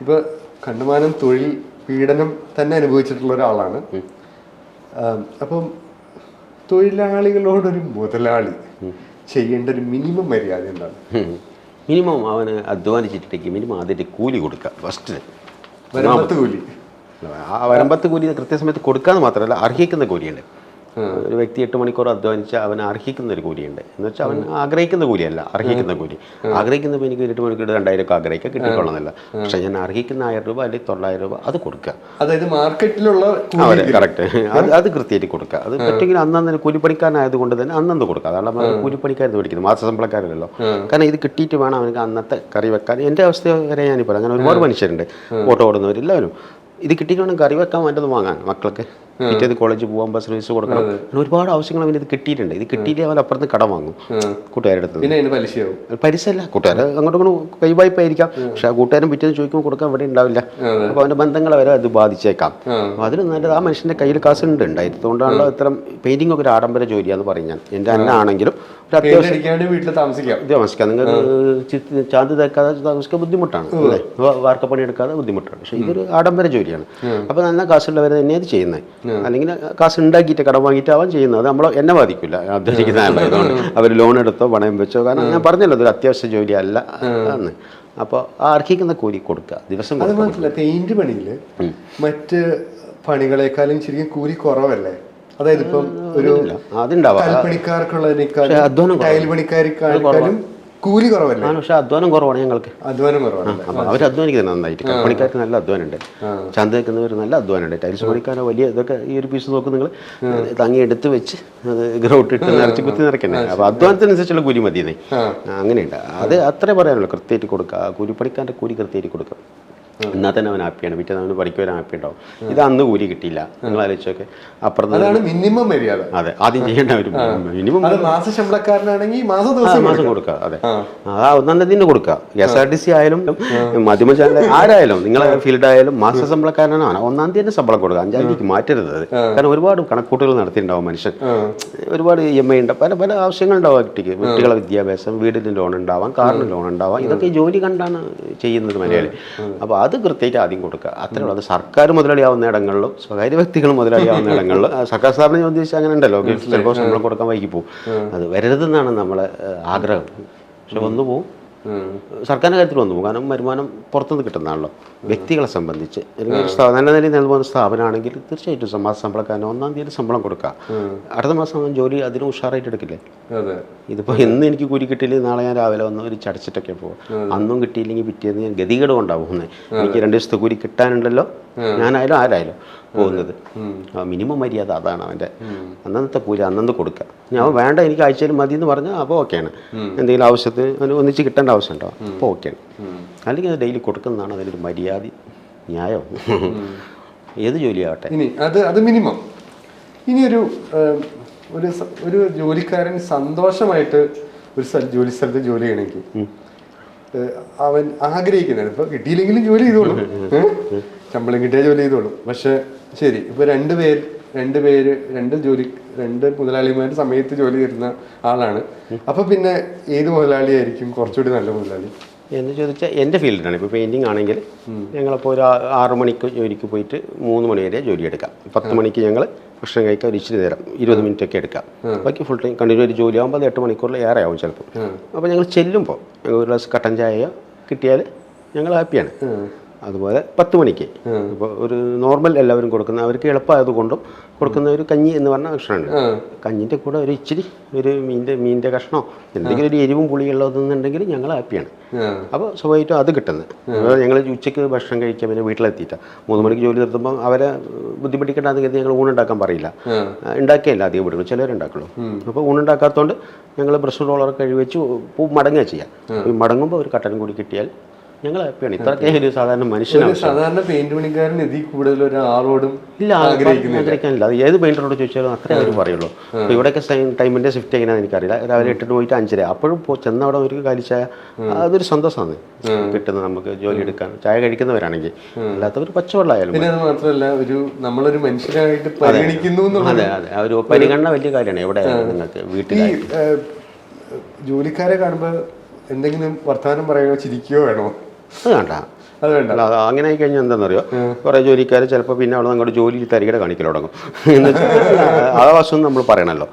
ഇപ്പോൾ കണ്ടുമാനം തൊഴിൽ പീഡനം തന്നെ അനുഭവിച്ചിട്ടുള്ള ഒരാളാണ്. അപ്പം തൊഴിലാളികളോടൊരു മുതലാളി ചെയ്യേണ്ട ഒരു മിനിമം മര്യാദ എന്താണ്? മിനിമം അവന് അധ്വാനിച്ചിട്ടുണ്ടെങ്കിൽ മിനിമം അതിന്റെ കൂലി കൊടുക്കുക ഫസ്റ്റ് വരമ്പത്ത് കൂലി. ആ വരമ്പത്ത് കൂലി കൃത്യസമയത്ത് കൊടുക്കാന്ന് മാത്രമല്ല അർഹിക്കുന്ന കൂലിയുണ്ട്. ഒരു വ്യക്തി എട്ട് മണിക്കൂർ അധ്വാനിച്ച് അവൻ അർഹിക്കുന്ന ഒരു കൂലിയുണ്ട്. എന്ന് വെച്ചാൽ അവൻ ആഗ്രഹിക്കുന്ന കൂലിയല്ല അർഹിക്കുന്ന കൂലി. ആഗ്രഹിക്കുന്നപ്പോൾ എനിക്ക് എട്ട് മണിക്കൂർ രണ്ടായിരം ഒക്കെ ആഗ്രഹിക്കുക കിട്ടിക്കൊള്ളുന്നില്ല പക്ഷെ ഞാൻ അർഹിക്കുന്ന ആയിരം രൂപ അല്ലെങ്കിൽ തൊള്ളായിരം രൂപ അത് കൊടുക്കുക. അതായത് മാർക്കറ്റിലുള്ള കറക്റ്റ് അത് അത് കൃത്യമായിട്ട് കൊടുക്കുക. അത് പറ്റുമെങ്കിൽ അന്നന്ന് കൂലിപ്പണിക്കാരനായത് കൊണ്ട് തന്നെ അന്നന്ന് കൊടുക്കുക. അതാണ് നമ്മൾ കൂലിപ്പണിക്കാരെന്ന് മേടിക്കുന്നത് മാസശമ്പളക്കാരല്ലോ കാരണം ഇത് കിട്ടിയിട്ട് വേണം അവനക്ക് അന്നത്തെ കറി വെക്കാൻ. എന്റെ അവസ്ഥ വരെ ഞാനിപ്പോൾ അങ്ങനെ ഒരുപാട് മനുഷ്യരുണ്ട്. ഓട്ടോ ഓടുന്നവരെല്ലാവരും ഇത് കിട്ടിയിട്ട് വേണം കറി വെക്കാൻ വേണ്ടത് വാങ്ങാൻ മക്കൾക്ക്. പിറ്റേത് കോളേജിൽ പോകാൻ ബസ് സർവീസ് കൊടുക്കണം. അങ്ങനെ ഒരുപാട് ആവശ്യങ്ങൾ അവന് ഇത് കിട്ടിയിട്ടുണ്ട്. ഇത് കിട്ടിയിട്ട് അവൻ അപ്പുറത്ത് കട വാങ്ങും കൂട്ടുകാരുടെ അടുത്ത്. പിന്നെ പലിശയാവും. പരിസല്ല കൂട്ടുകാർ അങ്ങോട്ടും ഇങ്ങോട്ടും കൈവായ്പായിരിക്കാം. പക്ഷെ ആ കൂട്ടുകാരൻ പിറ്റേന്ന് ചോദിക്കുമ്പോൾ കൊടുക്കാൻ ഇവിടെ ഉണ്ടാവില്ല. അപ്പോൾ അവന്റെ ബന്ധങ്ങളെ വരെ അത് ബാധിച്ചേക്കാം. അപ്പോൾ അതിന് നല്ലത് ആ മനുഷ്യന്റെ കയ്യിൽ കാശുണ്ട് ഉണ്ടായിരുന്നതുകൊണ്ടാണല്ലോ ഇത്തരം പെയിന്റിംഗ് ഒക്കെ ഒരു ആഡംബര ജോലിയാന്ന് പറയും ഞാൻ. എന്റെ അന്നാണെങ്കിലും ഒരു അത്യാവശ്യം വീട്ടിൽ താമസിക്കാം. താമസിക്കാം. നിങ്ങൾ ചാന്ത് തേക്കാതെ താമസിക്കാൻ ബുദ്ധിമുട്ടാണ് അല്ലേ? വാർക്കപ്പണി എടുക്കാതെ ബുദ്ധിമുട്ടാണ്. പക്ഷേ ഇതൊരു ആഡംബര ജോലിയാണ്. അപ്പോൾ നല്ല കാശുള്ളവരെ തന്നെയാണ് ചെയ്യുന്നത് അല്ലെങ്കിൽ കാശ് ഉണ്ടാക്കിയിട്ട് കടം വാങ്ങിയിട്ടാവാൻ ചെയ്യുന്നത് അത് നമ്മൾ എന്നെ ബാധിക്കില്ല അധ്വാനിക്കുന്നതല്ല ഇതുകൊണ്ട് അവർ ലോൺ എടുത്തോ പണയം വെച്ചോ. കാരണം ഞാൻ പറഞ്ഞല്ലോ ഇതൊരു അത്യാവശ്യ ജോലിയല്ല എന്ന്. അപ്പോൾ ആ അർഹിക്കുന്ന കൂലി കൊടുക്കുക. ദിവസം അത് കൊടുക്കുക. മാത്രമല്ല പെയിന്റ് പണിയിൽ മറ്റ് പണികളെക്കാളും ശരിക്കും കൂലി കുറവല്ലേ? അതായത് ഇപ്പം ഒരു അതുണ്ടാവാം. കൽപ്പണിക്കാർക്കുള്ളതിനേക്കാളും അധ്വാനം ടൈൽ പണിക്കാർക്കാളും കൂലി കുറവല്ലേ? പക്ഷെ അധ്വാനം കുറവാണ് ഞങ്ങൾക്ക്. അധ്വാനം കുറവാണ് അവർ അധ്വാനിക്കുന്നത് നന്നായിട്ട്. പണിക്കാർക്ക് നല്ല അധ്വാനമുണ്ട്. ചന്ത വെക്കുന്നവർ നല്ല അധ്വാനമുണ്ട്. ടൈൽസ് പണിക്കാരോ വലിയ ഇതൊക്കെ ഈ ഒരു പീസ് നോക്കും നിങ്ങൾ തങ്ങി എടുത്ത് വെച്ച് അത് ഗ്രൗട്ട് ഇട്ട് നിറച്ച് കുത്തി നിറയ്ക്കണേ അപ്പോൾ അധ്വാനത്തിനനുസരിച്ചുള്ള കൂലി മതിയെന്നേ. അങ്ങനെയുണ്ട്. അത് അത്രേ പറയാനുള്ളൂ. കൃത്യമായിട്ട് കൊടുക്കുക. ആ കൂലിപ്പണിക്കാരന്റെ കൂലി കൃത്യമായിട്ട് കൊടുക്കുക. എന്നാൽ തന്നെ അവൻ ഹാപ്പിയാണ് പിറ്റേ അവന് പഠിക്കുവാൻ ഹാപ്പി ഉണ്ടാവും. ഇത് അന്ന് കൂലി കിട്ടിയില്ല. നിങ്ങൾ ആലോചിച്ചൊക്കെ അപ്പുറത്ത് മിനിമം മര്യാദ. അതെ ആദ്യം ചെയ്യേണ്ട ഒരു മിനിമം മാസ ശമ്പളക്കാരനാണെങ്കിൽ മാസ ദിവസം മാസം കൊടുക്കുക അതെ. ആ. ഒന്നാം തീയതി കൊടുക്കുക എസ് ആർ ടി സി ആയാലും മാധ്യമ ചാനൽ ആരായാലും നിങ്ങളെ ഫീൽഡ് ആയാലും മാസ ശമ്പളക്കാരനാണ്. ഒന്നാം തീയതി തന്നെ ശമ്പളം കൊടുക്കുക. അഞ്ചാം തീയതിക്ക് മാറ്റരുത് അത്. കാരണം ഒരുപാട് കണക്കൂട്ടുകൾ നടത്തിയിട്ടുണ്ടാവും മനുഷ്യൻ. ഒരുപാട് ഇ എം ഐ ഉണ്ട് പല പല ആവശ്യങ്ങളുണ്ടാവും കുട്ടിക്ക്. കുട്ടികളെ വിദ്യാഭ്യാസം വീടിന് ലോൺ ഉണ്ടാവാം കാറിന് ലോൺ ഉണ്ടാവാം. ഇതൊക്കെ ജോലി കണ്ടാണ് ചെയ്യുന്നത് മലയാളി. അപ്പോൾ അത് കൃത്യമായിട്ട് ആദ്യം കൊടുക്കുക. അത്രയുള്ളൂ. അത് സർക്കാർ മുതലാളിയാവുന്ന ഇടങ്ങളിലും സ്വകാര്യ വ്യക്തികൾ മുതലാളിയാവുന്ന ഇടങ്ങളിലും സർക്കാർ സ്ഥാപനം ഞാൻ ഉദ്ദേശിച്ച അങ്ങനെ ഉണ്ടല്ലോ. ചിലപ്പോൾ ശമ്പളം കൊടുക്കാൻ വൈകി പോകും. അത് വരരുതെന്നാണ് നമ്മളെ ആഗ്രഹം. പക്ഷെ വന്നു പോകും സർക്കാരിന്റെ കാര്യത്തിൽ വന്നു പോകും കാരണം വരുമാനം പുറത്തുനിന്ന് കിട്ടുന്നതാണല്ലോ. വ്യക്തികളെ സംബന്ധിച്ച്. നല്ല നിലയിൽ നൽകുന്ന സ്ഥാപനമാണെങ്കിൽ തീർച്ചയായിട്ടും മാസ ശമ്പളക്കാരന് ഒന്നാം തീയതി ശമ്പളം കൊടുക്കാം. അടുത്ത മാസം ജോലി അതിന് ഉഷാറായിട്ട് എടുക്കില്ലേ? ഇതിപ്പോൾ ഇന്ന് എനിക്ക് കൂലി കിട്ടിയില്ലെങ്കിൽ നാളെ ഞാൻ രാവിലെ വന്ന് ഒരു ചടച്ചിട്ടൊക്കെ പോകും അന്നും കിട്ടിയില്ലെങ്കിൽ പിറ്റേന്ന് ഞാൻ ഗതികേട് കൊണ്ടാണ് പോകുന്നത് എനിക്ക് രണ്ട് ദിവസത്തെ കൂലി കിട്ടാനുണ്ടല്ലോ. ഞാനായാലും ആരായാലും. പോകുന്നത്. മിനിമം മര്യാദ അതാണ് അവന്റെ. അന്നത്തെ കൂലി അന്നന്ന് കൊടുക്കുക. ഞാൻ വേണ്ട എനിക്ക് ആഴ്ചയിൽ മതി എന്ന് പറഞ്ഞാൽ അപ്പോൾ ഓക്കെയാണ് എന്തെങ്കിലും ആവശ്യത്തിന് അവന് ഒന്നിച്ച് കിട്ടേണ്ട ആവശ്യമുണ്ടോ? അപ്പോൾ ഓക്കെയാണ്. അല്ലെങ്കിൽ അത് ഡെയിലി കൊടുക്കുന്നതാണ് അതിനൊരു മര്യാദ ന്യായം. ഏത് ജോലിയാവട്ടെ ഇനി അത് അത് മിനിമം ഇനി ഒരു ഒരു ഒരു ജോലിക്കാരൻ സന്തോഷമായിട്ട് ഒരു ജോലി സ്ഥലത്ത് ജോലി ചെയ്യണമെങ്കിൽ അവൻ ആഗ്രഹിക്കുന്നത് ഇപ്പൊ കിട്ടിയില്ലെങ്കിലും ജോലി ചെയ്തോളും? ശമ്പളം കിട്ടിയ ജോലി ചെയ്തോളും പക്ഷെ ശരി ഇപ്പൊ രണ്ട് പേര് രണ്ട് പേര് രണ്ട് ജോലി രണ്ട് മുതലാളിമാർ സമയത്ത് ജോലി തരുന്ന ആളാണ്. അപ്പൊ പിന്നെ ഏത് മുതലാളിയായിരിക്കും കുറച്ചുകൂടി നല്ല മുതലാളി? എന്ന് ചോദിച്ചാൽ എന്റെ ഫീൽഡിലാണ്. ഇപ്പോൾ പെയിന്റിങ് ആണെങ്കിൽ ഞങ്ങളിപ്പോൾ ഒരു ആറു ആറ് മണിക്ക് ജോലിക്ക് പോയിട്ട് മൂന്ന് മണി വരെ ജോലി എടുക്കാം. പത്ത് മണിക്ക് ഞങ്ങൾ ഭക്ഷണം കഴിക്കാൻ ഒരു ഇച്ചിരി നേരം ഇരുപത് മിനിറ്റ് ഒക്കെ എടുക്കാം. ബാക്കി ഫുൾ ടൈം കണ്ടിന്യൂ ഒരു ജോലി ആകുമ്പോൾ അത് എട്ട് മണിക്കൂറിൽ ഏറെ ആവും ചിലപ്പോൾ അപ്പോൾ ഞങ്ങൾ ചെല്ലുമ്പോൾ ഞങ്ങൾ ഒരു ഗ്ലാസ് കട്ടൻ ചായയോ കിട്ടിയാൽ ഞങ്ങൾ ഹാപ്പിയാണ് അതുപോലെ പത്ത് മണിക്ക്. ഇപ്പോൾ ഒരു നോർമൽ എല്ലാവരും കൊടുക്കുന്ന അവർക്ക് എളുപ്പമായതുകൊണ്ടും കൊടുക്കുന്ന ഒരു കഞ്ഞി എന്ന് പറഞ്ഞ ഭക്ഷണമുണ്ട്. കഞ്ഞിന്റെ കൂടെ ഒരു ഇച്ചിരി ഒരു മീനിന്റെ മീനിന്റെ കഷ്ണോ എന്തെങ്കിലും ഒരു എരിവും പുളിയുള്ളതെന്നുണ്ടെങ്കിൽ ഞങ്ങൾ ഹാപ്പിയാണ്. അപ്പോൾ സ്വാഭാവികമായിട്ടും അത് കിട്ടുന്നത്. ഞങ്ങൾ ഉച്ചയ്ക്ക് ഭക്ഷണം കഴിക്കാൻ പിന്നെ വീട്ടിലെത്തിയിട്ട്. മൂന്ന് മണിക്ക് ജോലി നിർത്തുമ്പോൾ അവരെ ബുദ്ധിമുട്ടിക്കേണ്ടത് കരുതി ഞങ്ങൾ ഊണുണ്ടാക്കാൻ പറയില്ല. ഉണ്ടാക്കിയല്ല അധികം വീടുകൾ ചിലരുണ്ടാക്കുള്ളൂ അപ്പോൾ ഊണുണ്ടാക്കാത്തതുകൊണ്ട് ഞങ്ങൾ ബ്രഷ് റോളർ കഴിവെച്ച് പൂ മടങ്ങുക ചെയ്യാം മടങ്ങുമ്പോൾ ഒരു കട്ടൻ കൂടി കിട്ടിയാൽ ഞങ്ങൾ ഹാപ്പിയാണ് ഇത്രയൊക്കെ ഒരു സാധാരണ മനുഷ്യനാണ് സാധാരണ പെയിന്റ് പണിക്കാരൻ ഇതിൽ കൂടുതൽ ഒരാളോടും ഇല്ല ആഗ്രഹിക്കാനില്ല. അത് ഏത് പെയിന്ററോട് ചോദിച്ചാലും അത്രേ അവർ പറയുള്ളൂ. അപ്പോൾ ഇവിടെയൊക്കെ ടൈമിന്റെ ഷിഫ്റ്റ് എങ്ങനെയാണെന്ന് എനിക്കറിയില്ല. രാവിലെ എട്ടിട്ട് പോയിട്ട് അഞ്ചര. അപ്പോഴും ചെന്ന അവിടെ അവർക്ക് കാലിച്ചായ അതൊരു സന്തോഷമാണ്. കിട്ടുന്നത് നമുക്ക് ജോലി എടുക്കാൻ. ചായ കഴിക്കുന്നവരാണെങ്കിൽ. അല്ലാത്തവർ പച്ചവെള്ളമായാലും പിന്നെ അത് മാത്രമല്ല ഒരു നമ്മളൊരു മനുഷ്യനായിട്ട് പരിഗണിക്കുന്നു അതെ അതെ. ഒരു പരിഗണന വലിയ കാര്യമാണ് എവിടെ നിങ്ങൾക്ക് വീട്ടിൽ ജോലിക്കാരെ കാണുമ്പോൾ എന്തെങ്കിലും വർത്തമാനം പറയുകയോ ചിരിക്കുകയോ വേണോ? അത് വേണ്ട അത് വേണ്ട അല്ല അത് അങ്ങനെ ആയി കഴിഞ്ഞാൽ എന്താണെന്നറിയോ? കുറേ ജോലിക്കാർ ചിലപ്പോൾ പിന്നെ അവിടെ അങ്ങോട്ട് ജോലി തരികട കാണിക്കൽ തുടങ്ങും. എന്ന് വെച്ചാൽ ആ വശം നമ്മൾ പറയണല്ലോ.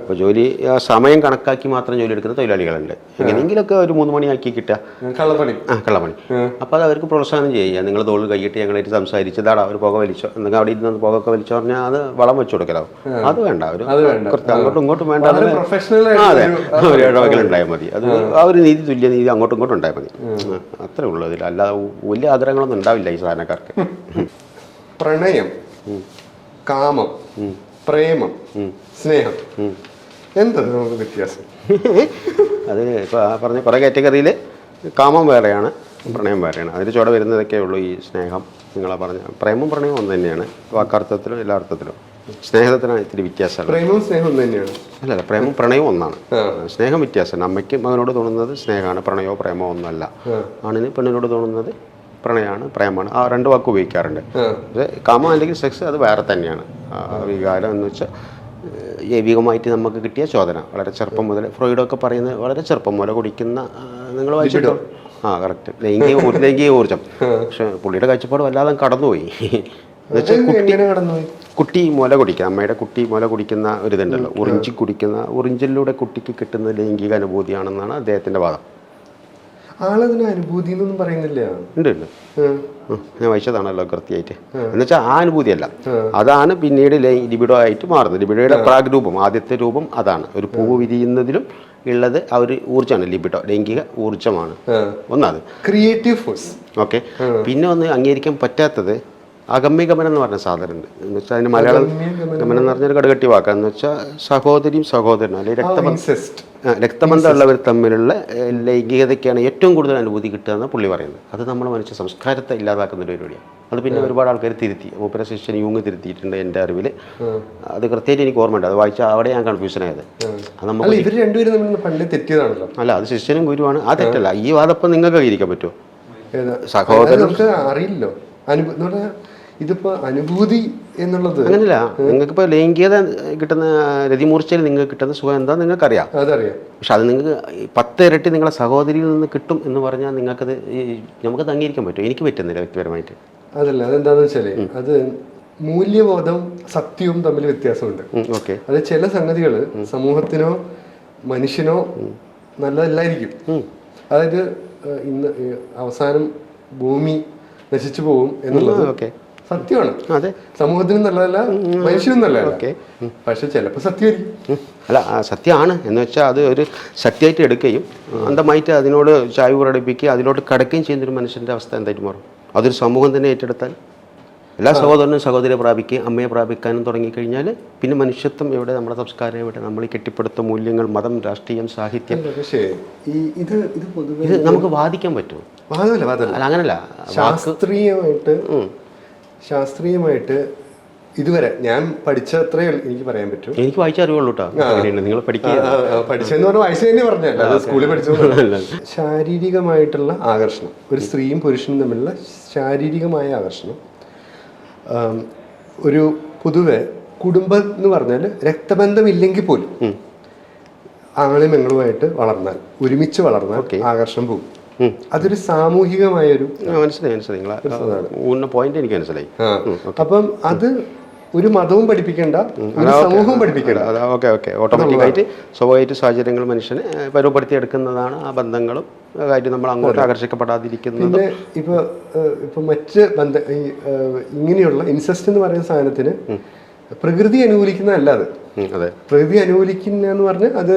അപ്പോൾ ജോലി സമയം കണക്കാക്കി മാത്രം ജോലി എടുക്കുന്ന തൊഴിലാളികളുണ്ട്. എങ്ങനെയെങ്കിലുമൊക്കെ ഒരു മൂന്ന് മണിയാക്കി കിട്ടുക. കള്ളപ്പണി. ആ കള്ളപ്പണി. അപ്പോൾ അത് അവർക്ക് പ്രോത്സാഹനം ചെയ്യുക. നിങ്ങൾ തോളിൽ കൈയിട്ട് ഞങ്ങളായിട്ട് സംസാരിച്ചതാടാ അവർ പുക വലിച്ചോ. എന്തെങ്കിലും അവിടെ ഇരുന്ന് പുകയൊക്കെ വലിച്ചു പറഞ്ഞാൽ അത് വളം വെച്ചു കൊടുക്കലോ അത് വേണ്ട. ഒരു. കുറച്ച് അങ്ങോട്ടും ഇങ്ങോട്ടും വേണ്ട. അത്. ഒരു ഇടവകൽ ഉണ്ടായാൽ മതി. അത് ആ. ഒരു നീതി തുല്യ നീതി അങ്ങോട്ടും ഇങ്ങോട്ടും ഉണ്ടായാൽ മതി. അത്രേ ഉള്ളൂ അതിൽ. അല്ലാതെ വലിയ ആഗ്രഹങ്ങളൊന്നും ഉണ്ടാവില്ല ഈ സാധനക്കാർക്ക്. പ്രണയം കാമം പ്രേമം സ്നേഹം. എന്താ നമുക്ക് വ്യത്യാസം? അത് ഇപ്പോൾ ആ പറഞ്ഞ കുറേ കാറ്റഗറിയിൽ കാമം വേറെയാണ് പ്രണയം വേറെയാണ്. അതിൽ ചുവടെ വരുന്നതൊക്കെ ഉള്ളൂ ഈ സ്നേഹം നിങ്ങളെ പറഞ്ഞ. പ്രേമം പ്രണയവും ഒന്ന് തന്നെയാണ്. വാക്കർത്ഥത്തിലും എല്ലാ അർത്ഥത്തിലും. സ്നേഹത്തിനാണ് ഇത്തിരി വ്യത്യാസമാണ് പ്രേമവും സ്നേഹവും തന്നെയാണ്. അല്ലല്ല പ്രേമം പ്രണയവും ഒന്നാണ്. സ്നേഹം വ്യത്യാസമാണ് അമ്മയ്ക്ക് മകനോട് തോന്നുന്നത് സ്നേഹമാണ് പ്രണയോ പ്രേമോ ഒന്നല്ല ആണിന് പെണ്ണിനോട് തോന്നുന്നത് പ്രണയമാണ് പ്രേമമാണ് ആ രണ്ട് വാക്ക് ഉപയോഗിക്കാറുണ്ട്. കാമം അല്ലെങ്കിൽ സെക്സ് അത് വേറെ തന്നെയാണ്. വികാരം എന്ന് വെച്ചാൽ ജൈവികമായിട്ട് നമുക്ക് കിട്ടിയ ചോദന. വളരെ ചെറുപ്പം മുതൽ ഫ്രോയിഡൊക്കെ പറയുന്നത് വളരെ ചെറുപ്പം മുതൽ കുടിക്കുന്ന നിങ്ങൾ വായിച്ചിട്ടോ ആ കറക്റ്റ്. ലൈംഗിക ഊർജം ലൈംഗിക ഊർജം പക്ഷെ പുള്ളിയുടെ കാഴ്ചപ്പാട് വല്ലാതെ കടന്നുപോയി. കുട്ടി കുട്ടി മുല കുടിക്കുക. അമ്മയുടെ കുട്ടി മുല കുടിക്കുന്ന ഒരു ഇതുണ്ടല്ലോ. ഉറിഞ്ചി കുടിക്കുന്ന ഉറിഞ്ചിലൂടെ കുട്ടിക്ക് കിട്ടുന്ന ലൈംഗിക അനുഭൂതിയാണെന്നാണ് അദ്ദേഹത്തിന്റെ വാദം. ആളതിന് അനുഭൂതി എന്നൊന്നും പറയുന്നില്ല. ഉണ്ട് ഉണ്ട് ഞാൻ വായിച്ചതാണല്ലോ കൃത്യമായിട്ട്. എന്നുവെച്ചാൽ ആ അനുഭൂതിയല്ല. അതാണ് പിന്നീട് ലിബിഡോ ആയിട്ട് മാറുന്നത്. ലിബിഡോയുടെ പ്രാഗ് രൂപം ആദ്യത്തെ രൂപം അതാണ്. ഒരു പൂവ് വിരിയുന്നതിലും ഉള്ളത് ആ ഒരു ഊർജമാണ് ലിബിഡോ ലൈംഗിക ഊർജമാണ്. ആ. ഒന്നത് ക്രിയേറ്റീവ് ഫോഴ്സ് ഓക്കെ. പിന്നെ ഒന്ന് അംഗീകരിക്കാൻ പറ്റാത്തത് അഗമ്യഗമനം എന്ന് പറഞ്ഞ സാധനം ഉണ്ട് എന്ന് വെച്ചാൽ അതിന് മലയാളം ഗമനം എന്ന് പറഞ്ഞൊരു കടുകട്ടി വാക്കാന്ന് വെച്ചാൽ സഹോദരിയും സഹോദരനും അല്ലെങ്കിൽ രക്തബന്ധം രക്തബന്ധമുള്ളവർ തമ്മിലുള്ള ലൈംഗികതയ്ക്കാണ് ഏറ്റവും കൂടുതൽ അനുഭൂതി കിട്ടുക എന്ന് പുള്ളി പറയുന്നത്. അത് നമ്മുടെ മനുഷ്യ സംസ്കാരത്തെ ഇല്ലാതാക്കുന്ന ഒരു പരിപാടിയാണ്. അത് പിന്നെ ഒരുപാട് ആൾക്കാർ തിരുത്തി. മൂപ്പര ശിഷ്യൻ യൂങ് തിരുത്തിയിട്ടുണ്ട് എന്റെ അറിവിൽ അത് കൃത്യമായിട്ട് എനിക്ക് ഓർമ്മയുണ്ട്. അത് വായിച്ചാൽ അവിടെ ഞാൻ കൺഫ്യൂഷൻ ആയത്. അത് നമുക്ക് ഇവർ രണ്ടുപേരും തമ്മിൽ പണ്ട് തെറ്റിയതാണല്ലോ. അല്ല അത് ശിഷ്യനും ഗുരുവാണ്. ആ തെറ്റല്ല. ഈ വാദപ്പം നിങ്ങൾക്ക് ഇരിക്കാൻ പറ്റുമോ? സഹോദരൻ അറിയില്ലോ നമുക്ക് ഇതിപ്പോ അനുഭൂതി എന്നുള്ളത് അങ്ങനല്ല. നിങ്ങൾക്ക് ഇപ്പൊ ലൈംഗികത കിട്ടുന്ന രതിമൂർച്ചയിൽ നിങ്ങൾക്ക് കിട്ടുന്ന സുഖം എന്താ നിങ്ങൾക്കറിയാം. അതറിയാം. പക്ഷെ അത് നിങ്ങൾക്ക് പത്ത് ഇരട്ടി നിങ്ങളെ സഹോദരിയിൽ നിന്ന് കിട്ടും എന്ന് പറഞ്ഞാൽ നിങ്ങൾക്കത് നമുക്ക് നമുക്കത് അംഗീകരിക്കാൻ പറ്റും. എനിക്ക് പറ്റുന്നില്ല വ്യക്തിപരമായിട്ട്. അതല്ല അതെന്താന്ന് വെച്ചാൽ അത് മൂല്യബോധം സത്യവും തമ്മിൽ വ്യത്യാസമുണ്ട്. ഓക്കെ. അത് ചില സംഗതികൾ സമൂഹത്തിനോ മനുഷ്യനോ നല്ലതല്ലായിരിക്കും. അതായത് ഇന്ന് അവസാനം ഭൂമി നശിച്ചു പോകും എന്നുള്ളത് ഓക്കെ. സത്യമാണ്. അതെ. സമൂഹത്തിനും നല്ലതല്ല മനുഷ്യനും നല്ലതല്ല. ഓക്കെ. പക്ഷെ ചിലപ്പോൾ സത്യമായിരിക്കും. അല്ല സത്യമാണ്. എന്ന് വെച്ചാൽ അത് ഒരു സത്യമായിട്ട് എടുക്കുകയും അന്ധമായിട്ട് അതിനോട് ചായ് പ്രകടിപ്പിക്കുകയും അതിലോട്ട് കടക്കുകയും ചെയ്യുന്നൊരു മനുഷ്യന്റെ അവസ്ഥ എന്തായിട്ട് മാറും? അതൊരു സമൂഹം തന്നെ ഏറ്റെടുത്താൽ? എല്ലാ സഹോദരനും സഹോദരിയെ പ്രാപിക്കുകയും അമ്മയെ പ്രാപിക്കാനും തുടങ്ങിക്കഴിഞ്ഞാൽ പിന്നെ മനുഷ്യത്വം എവിടെ നമ്മുടെ സംസ്കാരം എവിടെ നമ്മൾ കെട്ടിപ്പടുത്ത മൂല്യങ്ങൾ മതം രാഷ്ട്രീയം സാഹിത്യം ഇത് ഇത് നമുക്ക് വാദിക്കാൻ പറ്റുമോ? അങ്ങനല്ല. ശാസ്ത്രീയമായിട്ട് ശാസ്ത്രീയമായിട്ട് ഇതുവരെ ഞാൻ പഠിച്ചത്രേ എനിക്ക് പറയാൻ പറ്റും. എനിക്ക് വായിച്ച അറിവുള്ളൂ നിങ്ങൾ പഠിച്ചെന്ന് പറഞ്ഞാൽ വയസ്സ് തന്നെ പറഞ്ഞല്ല. അത് സ്കൂളിൽ പഠിച്ചു ശാരീരികമായിട്ടുള്ള ആകർഷണം. ഒരു സ്ത്രീയും പുരുഷനും തമ്മിലുള്ള ശാരീരികമായ ആകർഷണം. ഒരു പൊതുവെ കുടുംബം എന്ന് പറഞ്ഞാൽ രക്തബന്ധമില്ലെങ്കിൽ പോലും ആങ്ങളും പെങ്ങളുമായിട്ട് വളർന്നാൽ ഒരുമിച്ച് വളർന്നാൽ ആകർഷണം പോകും. അതൊരു സാമൂഹികമായൊരു മനസ്സിലായി മനസ്സിലായി. പോയിന്റ് എനിക്ക് മനസ്സിലായി. അപ്പം അത് ഒരു മതവും പഠിപ്പിക്കേണ്ട ഒരു സമൂഹവും പഠിപ്പിക്കേണ്ട. ഓക്കെ ഓക്കെ ഓട്ടോമാറ്റിക്കായിട്ട് സ്വാഭാവികമായിട്ട് സാഹചര്യങ്ങൾ മനുഷ്യനെ ഏഹ്, പരുവപ്പെടുത്തി എടുക്കുന്നതാണ് ആ ബന്ധങ്ങളും കാര്യം നമ്മൾ അങ്ങോട്ട് ആകർഷിക്കപ്പെടാതിരിക്കുന്നത്. ഇപ്പൊ ഇപ്പൊ മറ്റ് ബന്ധ ഇങ്ങനെയുള്ള ഇൻസെസ്റ്റ് എന്ന് പറയുന്ന സാധനത്തിന് പ്രകൃതി അനുകൂലിക്കുന്നതല്ല അത്. അതെ. പ്രകൃതി അനുകൂലിക്കുന്ന എന്ന് പറഞ്ഞാൽ അത്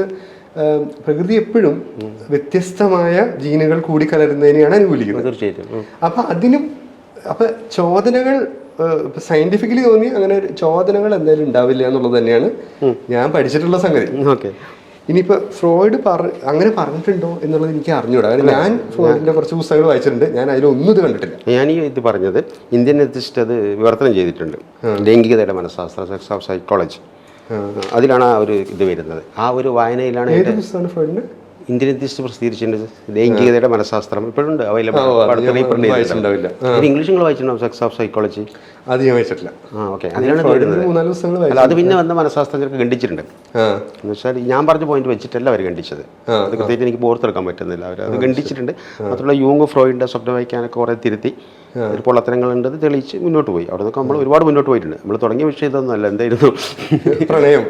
പ്രകൃതി എപ്പോഴും വ്യത്യസ്തമായ ജീനുകൾ കൂടിക്കലരുന്നതിനെയാണ് അനുകൂലിക്കുന്നത്. തീർച്ചയായിട്ടും. അപ്പൊ അതിനും അപ്പൊ ചോദനകൾ സയന്റിഫിക്കലി തോന്നി അങ്ങനെ ഒരു ചോദനകൾ എന്തായാലും ഉണ്ടാവില്ല എന്നുള്ളത് തന്നെയാണ് ഞാൻ പഠിച്ചിട്ടുള്ള സംഗതി. ഓക്കെ. ഇനിയിപ്പോ ഫ്രോയിഡ് പറ അങ്ങനെ പറഞ്ഞിട്ടുണ്ടോ എന്നുള്ളത് എനിക്ക് അറിഞ്ഞൂടാ. കാരണം ഞാൻ ഫ്രോയിഡിന്റെ കുറച്ച് പുസ്തകങ്ങൾ വായിച്ചിട്ടുണ്ട്. ഞാൻ അതിലൊന്നും ഇത് കണ്ടിട്ടില്ല. ഞാൻ ഈ ഇത് പറഞ്ഞത് ഇന്ത്യൻ എത്തിസ്റ്റ് അത് വിവർത്തനം ചെയ്തിട്ടുണ്ട്. ലൈംഗികതയുടെ മനഃശാസ്ത്ര സെക്സ് ഓഫ് സൈക്കോളജി അതിലാണ് ആ ഒരു ഇത് വരുന്നത്. ആ ഒരു വായനയിലാണ് എന്റെ ഇന്ത്യൻ എത്തിസ്റ്റ് പ്രസിദ്ധീകരിച്ചിട്ടുണ്ട് ലൈംഗികതയുടെ മനഃശാസ്ത്രം. ഇപ്പോഴുണ്ട് അവൈലബിൾ. ഇംഗ്ലീഷ് നിങ്ങൾ വായിച്ചിട്ടുണ്ടോ? സെക്സ് ഓഫ് സൈക്കോളജി അത് ഞാൻ വായിച്ചിട്ടില്ല. ആ ഓക്കെ അതിലാണ് വരുന്നത് മൂന്നാൽ പുസ്തകങ്ങൾ വായിച്ചു അല്ല അത് പിന്നെ വന്ന മനഃശാസ്ത്രജ്ഞർക്ക് ഖണ്ഡിച്ചിട്ടുണ്ട്. എന്ന് വെച്ചാൽ ഞാൻ പറഞ്ഞ പോയിന്റ് വെച്ചിട്ടല്ല അവർ ഖണ്ഡിച്ചത്. അത് പ്രത്യേകിച്ച് എനിക്ക് ബോർത്തെടുക്കാൻ പറ്റുന്നില്ല. അവർ അത് ഖണ്ഡിച്ചിട്ടുണ്ട്. മാത്രമല്ല യൂങ് ഫ്രോയിന്റെ സ്വപ്നം വായിക്കാനൊക്കെ കുറെ തിരുത്തി. ഒരു പൊള്ളത്തരങ്ങളുണ്ട് അത് തെളിയിച്ച് മുന്നോട്ട് പോയി. അവിടെ നമ്മൾ ഒരുപാട് മുന്നോട്ട് പോയിട്ടുണ്ട്. നമ്മൾ തുടങ്ങിയ വിഷയം ഇതൊന്നും അല്ല എന്തായിരുന്നു പ്രണയം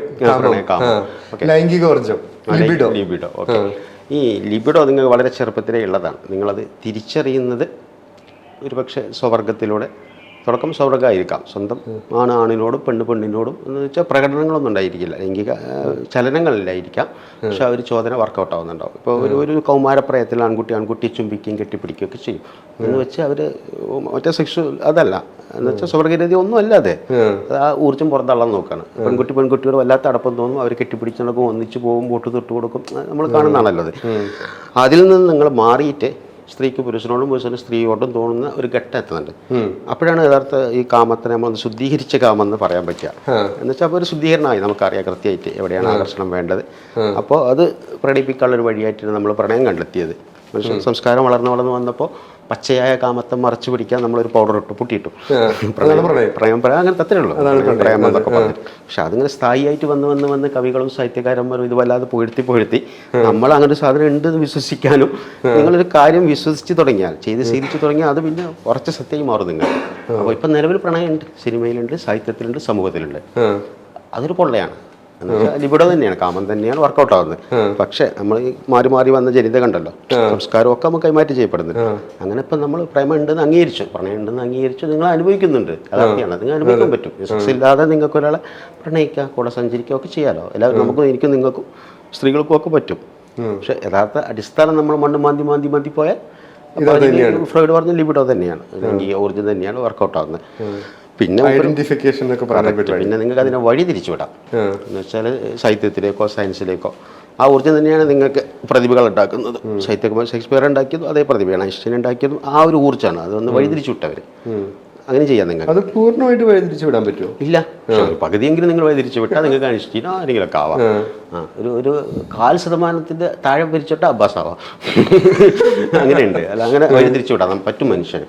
ലിബിഡോ ലിബിഡോ ഓക്കെ. ഈ ലിബിഡോ നിങ്ങൾ വളരെ ചെറുപ്പത്തിലേ ഉള്ളതാണ്. നിങ്ങളത് തിരിച്ചറിയുന്നത് ഒരുപക്ഷെ സ്വവർഗത്തിലൂടെ തുടക്കം സ്വർഗമായിരിക്കാം സ്വന്തം ആണ് ആണിനോടും പെണ്ണ് പെണ്ണിനോടും എന്ന് വെച്ചാൽ പ്രകടനങ്ങളൊന്നും ഉണ്ടായിരിക്കില്ല. ലൈംഗിക ചലനങ്ങളിലായിരിക്കാം. പക്ഷെ അവർ ചോദന വർക്കൗട്ട് ആവുന്നുണ്ടാവും ഇപ്പോൾ ഒരു ഒരു കൗമാരപ്രായത്തിൽ ആൺകുട്ടി ആൺകുട്ടിയെ ചുംബിക്കുകയും കെട്ടിപ്പിടിക്കുകയൊക്കെ ചെയ്യും. എന്ന് വെച്ചാൽ അവർ മറ്റേ സെക്സ് അതല്ല. എന്ന് വെച്ചാൽ സ്വർഗരീതി ഒന്നും അല്ലാതെ അത് ആ ഊർജം പുറന്തള്ളാൻ നോക്കുകയാണ് പെൺകുട്ടി പെൺകുട്ടിയോട് വല്ലാത്ത അടപ്പം തോന്നും. അവർ കെട്ടിപ്പിടിച്ച് നടക്കും ഒന്നിച്ച് പോകും ബോട്ട് തൊട്ട് കൊടുക്കും. നമ്മൾ കാണുന്നതാണല്ലോ അത്. അതിൽ നിന്ന് നിങ്ങൾ മാറിയിട്ട് സ്ത്രീക്ക് പുരുഷനോടും പുരുഷന് സ്ത്രീയോടും തോന്നുന്ന ഒരു ഘട്ടം എത്തുന്നുണ്ട്. അപ്പോഴാണ് യഥാർത്ഥ ഈ കാമത്തിനെ നമ്മൾ ശുദ്ധീകരിച്ച കാമം എന്ന് പറയാൻ പറ്റുക. എന്നുവെച്ചാൽ അപ്പോൾ ഒരു ശുദ്ധീകരണമായി നമുക്കറിയാം കൃത്യമായിട്ട് എവിടെയാണ് ആകർഷണം വേണ്ടത്. അപ്പോൾ അത് പ്രകടിപ്പിക്കാനുള്ള ഒരു വഴിയായിട്ടാണ് നമ്മൾ പ്രണയം കണ്ടെത്തിയത്. മനുഷ്യ സംസ്കാരം വളർന്നു വളർന്ന് വന്നപ്പോൾ പച്ചയായ കാമത്തെ മറച്ചു പിടിക്കാൻ നമ്മളൊരു പൗഡർ ഇട്ടു പൊട്ടിയിട്ടു പ്രേമം പ്രണയം അങ്ങനെ തത്രേ ഉള്ളൂ. പ്രേമം എന്നൊക്കെ പറഞ്ഞു പക്ഷെ അതിങ്ങനെ സ്ഥായിയായിട്ട് വന്ന് വന്ന് വന്ന് കവികളും സാഹിത്യകാരന്മാരും ഇത് വല്ലാതെ പുകഴ്ത്തി പുകഴ്ത്തി നമ്മൾ അങ്ങനെ ഒരു സാധനം ഉണ്ട് എന്ന് വിശ്വസിക്കാനും നിങ്ങളൊരു കാര്യം വിശ്വസിച്ച് തുടങ്ങിയാൽ ചെയ്ത് ശീലിച്ചു തുടങ്ങിയാൽ അത് പിന്നെ കുറച്ച് സത്യമായി മാറും നിങ്ങൾ. അപ്പോൾ ഇപ്പം നിലവിൽ പ്രണയമുണ്ട് സിനിമയിലുണ്ട് സാഹിത്യത്തിലുണ്ട് സമൂഹത്തിലുണ്ട്. അതൊരു പൊള്ളയാണ്. ഇവിടെ തന്നെയാണ്. കാമം തന്നെയാണ് വർക്കൗട്ട് ആവുന്നത്. പക്ഷെ നമ്മൾ ഈ മാറി മാറി വന്ന ജനിത കണ്ടല്ലോ? സംസ്കാരം ഒക്കെ നമുക്ക് കൈമാറ്റം ചെയ്യപ്പെടുന്നുണ്ട് അങ്ങനെ ഇപ്പം നമ്മൾ പ്രേമം ഉണ്ടെന്ന് അംഗീകരിച്ചു. പ്രണയം ഉണ്ടെന്ന് അംഗീകരിച്ചു. നിങ്ങൾ അനുഭവിക്കുന്നുണ്ട്. അതൊക്കെയാണ്. നിങ്ങൾ അനുഭവിക്കാൻ പറ്റും. സെക്സ് ഇല്ലാതെ നിങ്ങൾക്ക് ഒരാളെ പ്രണയിക്കുക കൂടെ സഞ്ചരിക്കുക ഒക്കെ ചെയ്യാലോ. എല്ലാവരും നമുക്കും എനിക്കും നിങ്ങൾക്കും സ്ത്രീകൾക്കും ഒക്കെ പറ്റും. പക്ഷെ യഥാർത്ഥ അടിസ്ഥാനം നമ്മൾ മണ്ണ് മാന്തി മാന്തി മാന്തി പോയാൽ ഫ്രോയിഡ് പറഞ്ഞ ലിബിഡോ തന്നെയാണ്. ഈ ഊർജം തന്നെയാണ് വർക്കൗട്ട് ആവുന്നത്. പിന്നെ ഐഡന്റിഫിക്കേഷൻ എന്നൊക്കെ പറയാൻ പറ്റും പിന്നെ നിങ്ങൾക്ക് അതിനെ വഴി തിരിച്ചുവിടാം. എന്ന് വെച്ചാൽ സാഹിത്യത്തിലേക്കോ സയൻസിലേക്കോ. ആ ഊർജം തന്നെയാണ് നിങ്ങൾക്ക് പ്രതിഭകൾ ഉണ്ടാക്കുന്നത്. സാഹിത്യകുമാർ ഷേക്സ്പിയർ ഉണ്ടാക്കിയതും അതേ പ്രതിഭയാണ്. ഐൻസ്റ്റീൻ ഉണ്ടാക്കിയതും ആ ഒരു ഊർജമാണ്. അതൊന്ന് വഴി തിരിച്ചു വിട്ടവർ അങ്ങനെ ചെയ്യാം നിങ്ങൾക്ക്. അത് പൂർണമായിട്ട് വഴിതിരിച്ചു വിടാൻ പറ്റുമോ? ഇല്ല. പകുതിയെങ്കിലും നിങ്ങൾ വഴിതിരിച്ചു വിട്ടാൽ നിങ്ങൾക്ക് ഐൻസ്റ്റീനോ ആരെങ്കിലുമൊക്കെ ആവാം. ആ. ഒരു ഒരു കാൽ ശതമാനത്തിന്റെ താഴെ പിരിച്ചോട്ടാ അബ്ബാസ് ആവാം. അങ്ങനെയുണ്ട്. അല്ല അങ്ങനെ വഴിതിരിച്ചു വിടാം പറ്റും മനുഷ്യന്.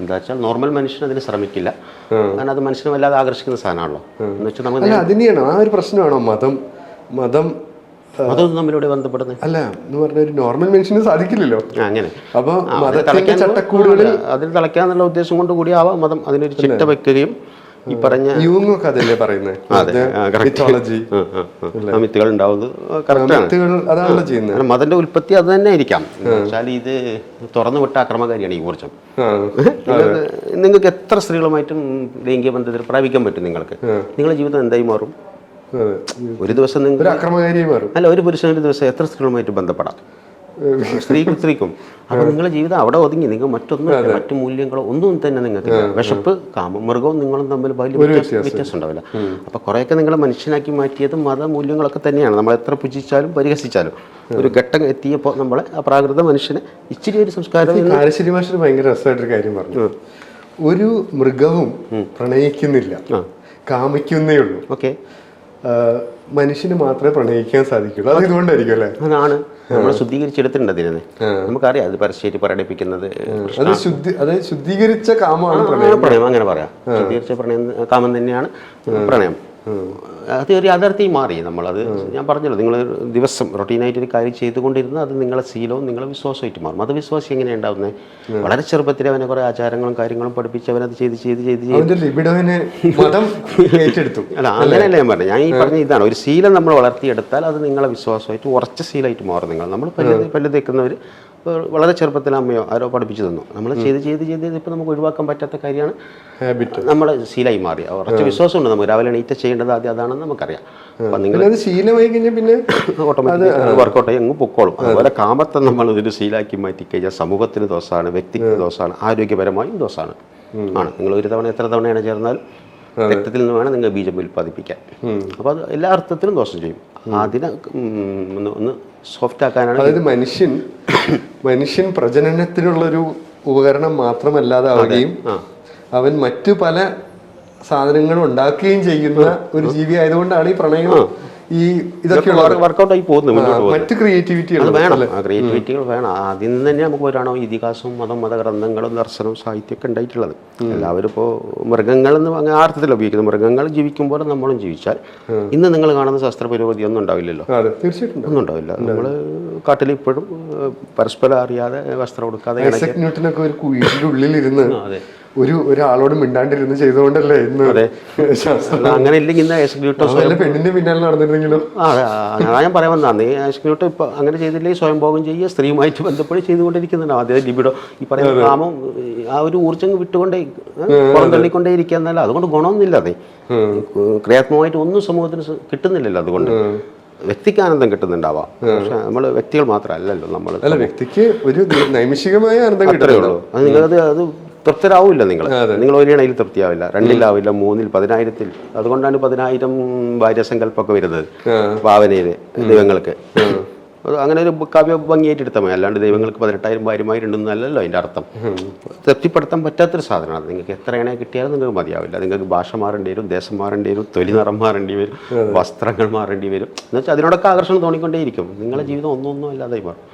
എന്താ വെച്ചാൽ നോർമൽ മനുഷ്യൻ അതിന് ശ്രമിക്കില്ല. കാരണം അത് മനുഷ്യനെ വല്ലാതെ ആകർഷിക്കുന്ന സാധനമാണല്ലോ. എന്ന് വെച്ചാൽ നമ്മൾ അതിനെയാണോ ആ ഒരു പ്രശ്നമാണോ മതം. മതം അതൊന്നും തമ്മിലൂടെ ബന്ധപ്പെടുന്നത് അല്ല എന്ന് പറഞ്ഞ ഒരു നോർമൽ മനുഷ്യന് സാധിക്കില്ലല്ലോ. അങ്ങനെ. അപ്പൊ ആ, അതിൽ മതത്തിന്റെ തളയ്ക്കാൻ ചട്ടക്കൂടുകളിൽ അതിൽ തളയ്ക്കാന്നുള്ള ഉദ്ദേശം കൊണ്ട് കൂടി ആവാം. മതം അതിനൊരു ചിട്ട വെക്കുകയും ഈ പറഞ്ഞ യൂങ്ങൊക്കെ അതല്ലേ പറയുന്നത് മിത്തോളജി മിത്തുകൾ ഉണ്ടാവുന്നത് മിത്തുകൾ അതാണല്ലോ ചെയ്യുന്നത്. മതന്റെ ഉൽപ്പത്തി അത് തന്നെ ആയിരിക്കാം. വെച്ചാൽ ഇത് തുറന്നു വിട്ട അക്രമകാരിയാണ് ഈ ഊർജം. നിങ്ങൾക്ക് എത്ര സ്ത്രീകളുമായിട്ടും ലൈംഗിക ബന്ധത്തിൽ പ്രാപിക്കാൻ പറ്റും നിങ്ങൾക്ക്? നിങ്ങളുടെ ജീവിതം എന്തായി മാറും. ഒരു ദിവസം നിങ്ങൾ ഒരു അക്രമകാരിയായി മാറും. അല്ല ഒരു പുരുഷൻ ഒരു ദിവസം എത്ര സ്ത്രീകളുമായിട്ട് ബന്ധപ്പെടാം? സ്ത്രീക്കും സ്ത്രീക്കും. അപ്പൊ നിങ്ങളുടെ ജീവിതം അവിടെ ഒതുങ്ങി. നിങ്ങൾ മറ്റൊന്നും മറ്റു മൂല്യങ്ങളോ ഒന്നും തന്നെ നിങ്ങൾക്ക് വിശപ്പ് കാമം മൃഗവും നിങ്ങളും തമ്മിൽ വലിയ വ്യത്യാസം ഉണ്ടാവില്ല. അപ്പൊ കുറെയൊക്കെ നിങ്ങളെ മനുഷ്യനാക്കി മാറ്റിയത് മതമൂല്യങ്ങളൊക്കെ തന്നെയാണ്. നമ്മൾ എത്ര പുജിച്ചാലും പരിഹസിച്ചാലും. ഒരു ഘട്ടം എത്തിയപ്പോൾ നമ്മളെ പ്രാകൃത മനുഷ്യനെ ഇച്ചിരി ഒരു സംസ്കാരം ഭയങ്കര രസമായിട്ടൊരു കാര്യം പറഞ്ഞു. ഒരു മൃഗവും പ്രണയിക്കുന്നില്ല. കാമിക്കുന്നേ ഉള്ളൂ. ഓക്കെ. മനുഷ്യന് മാത്രമേ പ്രണയിക്കാൻ സാധിക്കുള്ളൂ. അത് ഇതുകൊണ്ടായിരിക്കും അല്ലേ? അതാണ്. നമ്മൾ ശുദ്ധീകരിച്ചെടുത്തിട്ടുണ്ട് അതിനെ നമുക്കറിയാം അത് പരസ്യമായിട്ട് പ്രകടിപ്പിക്കുന്നത് അത് ശുദ്ധി അത് ശുദ്ധീകരിച്ച കാമാണ് പ്രണയം. പ്രണയം അങ്ങനെ പറയാം. ശുദ്ധീകരിച്ച പ്രണയം കാമം തന്നെയാണ് പ്രണയം. അത് ഒരു യാഥാർത്ഥ്യം മാറി നമ്മളത്. ഞാൻ പറഞ്ഞല്ലോ നിങ്ങൾ ദിവസം റൊട്ടീനായിട്ട് ഒരു കാര്യം ചെയ്തുകൊണ്ടിരുന്ന അത് നിങ്ങളെ ശീലവും നിങ്ങളെ വിശ്വാസമായിട്ട് മാറും. അത് വിശ്വാസം എങ്ങനെയാണ് ഉണ്ടാവുന്നത് വളരെ ചെറുപ്പത്തിൽ അവനെ കുറേ ആചാരങ്ങളും കാര്യങ്ങളും പഠിപ്പിച്ച് അവനത് ചെയ്ത് ചെയ്ത് ചെയ്ത് ചെയ്ത് അവന്റെ ലിബിഡോവിനെ മതം ഏറ്റെടുത്തു. അല്ല അങ്ങനെയല്ല ഞാൻ പറഞ്ഞത് ഞാൻ ഈ പറഞ്ഞ ഇതാണ്. ഒരു ശീലം നമ്മൾ വളർത്തിയെടുത്താൽ അത് നിങ്ങളെ വിശ്വാസമായിട്ട് ഉറച്ച ശീലമായിട്ട് മാറും നിങ്ങൾ. നമ്മൾ പല്ല് പല്ല് തേക്കുന്നവർ വളരെ ചെറുപ്പത്തിൽ അമ്മയോ ആരോ പഠിപ്പിച്ചു തന്നു. നമ്മൾ ചെയ്ത് ചെയ്ത് ചെയ്ത് ഇപ്പോൾ നമുക്ക് ഒഴിവാക്കാൻ പറ്റാത്ത കാര്യമാണ്. ഹാബിറ്റ് നമ്മൾ ശീലമായി മാറി. കുറച്ച് വിശ്വാസമുണ്ട് നമുക്ക്. രാവിലെ എണീറ്റ് ചെയ്യേണ്ടത് ആദ്യം അതാണെന്ന് നമുക്കറിയാം. അപ്പം നിങ്ങൾ അത് ശീലമായി കഴിഞ്ഞാൽ പിന്നെ ഓട്ടോമാറ്റിക് വർക്കൗട്ട് ആയി അങ്ങ് പൊക്കോളും. അതുപോലെ കാമത്തെ നമ്മൾ ഇതൊരു ശീലാക്കി മാറ്റി കഴിഞ്ഞാൽ സമൂഹത്തിന് ദോഷമാണ് വ്യക്തിക്ക് ദോഷമാണ് ആരോഗ്യപരമായും ദോഷമാണ്. ആണ്. നിങ്ങൾ ഒരു തവണ എത്ര തവണയാണ് ചേർന്നാൽ രക്തത്തിൽ നിന്ന് വേണം നിങ്ങൾ ബീജം ഉൽപ്പാദിപ്പിക്കാൻ. അപ്പോൾ അത് എല്ലാ അർത്ഥത്തിലും ദോഷം ചെയ്യും. അതിനെ ഒന്ന് ഒന്ന് സോഫ്റ്റ് ആക്കാനാണ് അതായത് മനുഷ്യൻ മനുഷ്യൻ പ്രജനനത്തിനുള്ളൊരു ഉപകരണം മാത്രമല്ലാതാവുകയും അവൻ മറ്റു പല സാധനങ്ങളും ഉണ്ടാക്കുകയും ചെയ്യുന്ന ഒരു ജീവി ആയതുകൊണ്ടാണ് ഈ പ്രണയം ഈ ഇതൊക്കെ വർക്കൗട്ട് ആയി പോകുന്നു മറ്റ് ക്രിയേറ്റിവിറ്റികൾ വേണം. ക്രിയേറ്റിവിറ്റികൾ വേണം. അതിൽ നിന്ന് തന്നെ നമുക്ക് ഒരാണോ ഇതിഹാസവും മതം മതഗ്രന്ഥങ്ങളും ദർശനവും സാഹിത്യമൊക്കെ ഉണ്ടായിട്ടുള്ളത്. എല്ലാവരും ഇപ്പോൾ മൃഗങ്ങൾ എന്ന് പറഞ്ഞ ആ അർത്ഥത്തിൽ ഉപയോഗിക്കുന്നത് മൃഗങ്ങൾ ജീവിക്കുമ്പോൾ നമ്മളും ജീവിച്ചാൽ ഇന്ന് നിങ്ങൾ കാണുന്ന ശസ്ത്ര പുരോഗതി ഒന്നും ഉണ്ടാവില്ലല്ലോ. തീർച്ചയായിട്ടും. ഒന്നും ഉണ്ടാവില്ല. നമ്മൾ കാട്ടിൽ ഇപ്പോഴും പരസ്പരം അറിയാതെ വസ്ത്രം കൊടുക്കാതെ ന്യൂട്ടനൊക്കെ ഒരു ഇരുന്ന് അതെ. ഒരു ഒരാളോട് മിണ്ടാണ്ടിരുന്ന് ചെയ്തുകൊണ്ടല്ലേ ഇന്ന് അങ്ങനെ ഇല്ലെങ്കിൽ ഇന്ന് എക്സിക്യൂട്ടീവ് പെണ്ണിന്റെ പിന്നാലെ നടന്നിരുന്നെങ്കിലും? അതെ, ഞാൻ പറയാൻ വന്നതാണ്. നീ എക്സിക്യൂട്ടീവ് ഇപ്പൊ അങ്ങനെ ചെയ്തില്ലെങ്കിൽ സ്വയംഭോഗം ചെയ്യുക സ്ത്രീയുമായിട്ട് ബന്ധപ്പെട്ട് ചെയ്തുകൊണ്ടിരിക്കുന്നുണ്ടാവും അതായത് ലിബിഡോ ഈ പറയുന്ന കാമം ആ ഒരു ഊർജം വിട്ടുകൊണ്ടേ പുറന്തള്ളിക്കൊണ്ടേ ഇരിക്കുക എന്നല്ല. അതുകൊണ്ട് ഗുണമൊന്നുമില്ല അതെ. ക്രിയാത്മകമായിട്ട് ഒന്നും സമൂഹത്തിന് കിട്ടുന്നില്ലല്ലോ അതുകൊണ്ട്. വ്യക്തിക്ക് ആനന്ദം കിട്ടുന്നുണ്ടാവാം. പക്ഷെ നമ്മൾ വ്യക്തികൾ മാത്രമല്ലല്ലോ നമ്മൾ അല്ല വ്യക്തിക്ക് ഒരു നൈമിഷികമായ ആനന്ദം കിട്ടുന്നുള്ളൂ അത് നിങ്ങളത് അത് തൃപ്തരാവില്ല നിങ്ങൾ. നിങ്ങൾ ഒരു ഇണയിൽ തൃപ്തിയാവില്ല. രണ്ടിലാവില്ല മൂന്നിൽ പതിനായിരത്തിൽ. അതുകൊണ്ടാണ് പതിനായിരം ഭാര്യസങ്കല്പമൊക്കെ വരുന്നത് ഭാവനയിൽ ദൈവങ്ങൾക്ക്. അങ്ങനെ ഒരു കാവ്യ ഭംഗിയായിട്ട് എടുത്താൽ മതി. അല്ലാണ്ട് ദൈവങ്ങൾക്ക് പതിനെട്ടായിരം ഭാര്യമാരുണ്ടെന്നല്ലല്ലോ അതിന്റെ അർത്ഥം. തൃപ്തിപ്പെടുത്താൻ പറ്റാത്തൊരു സാധനമാണ്. നിങ്ങൾക്ക് എത്ര ഇണയെ കിട്ടിയാലും നിങ്ങൾക്ക് മതിയാവില്ല. നിങ്ങൾക്ക് ഭാഷ മാറേണ്ടി വരും ദേശം മാറേണ്ടി വരും തൊലി നിറം മാറേണ്ടി വരും വസ്ത്രങ്ങൾ മാറേണ്ടി വരും. എന്നുവെച്ചാൽ അതിനോടൊക്കെ ആകർഷണം തോന്നിക്കൊണ്ടേയിരിക്കും. നിങ്ങളുടെ ജീവിതം ഒന്നൊന്നും അല്ലാതായി മാറും.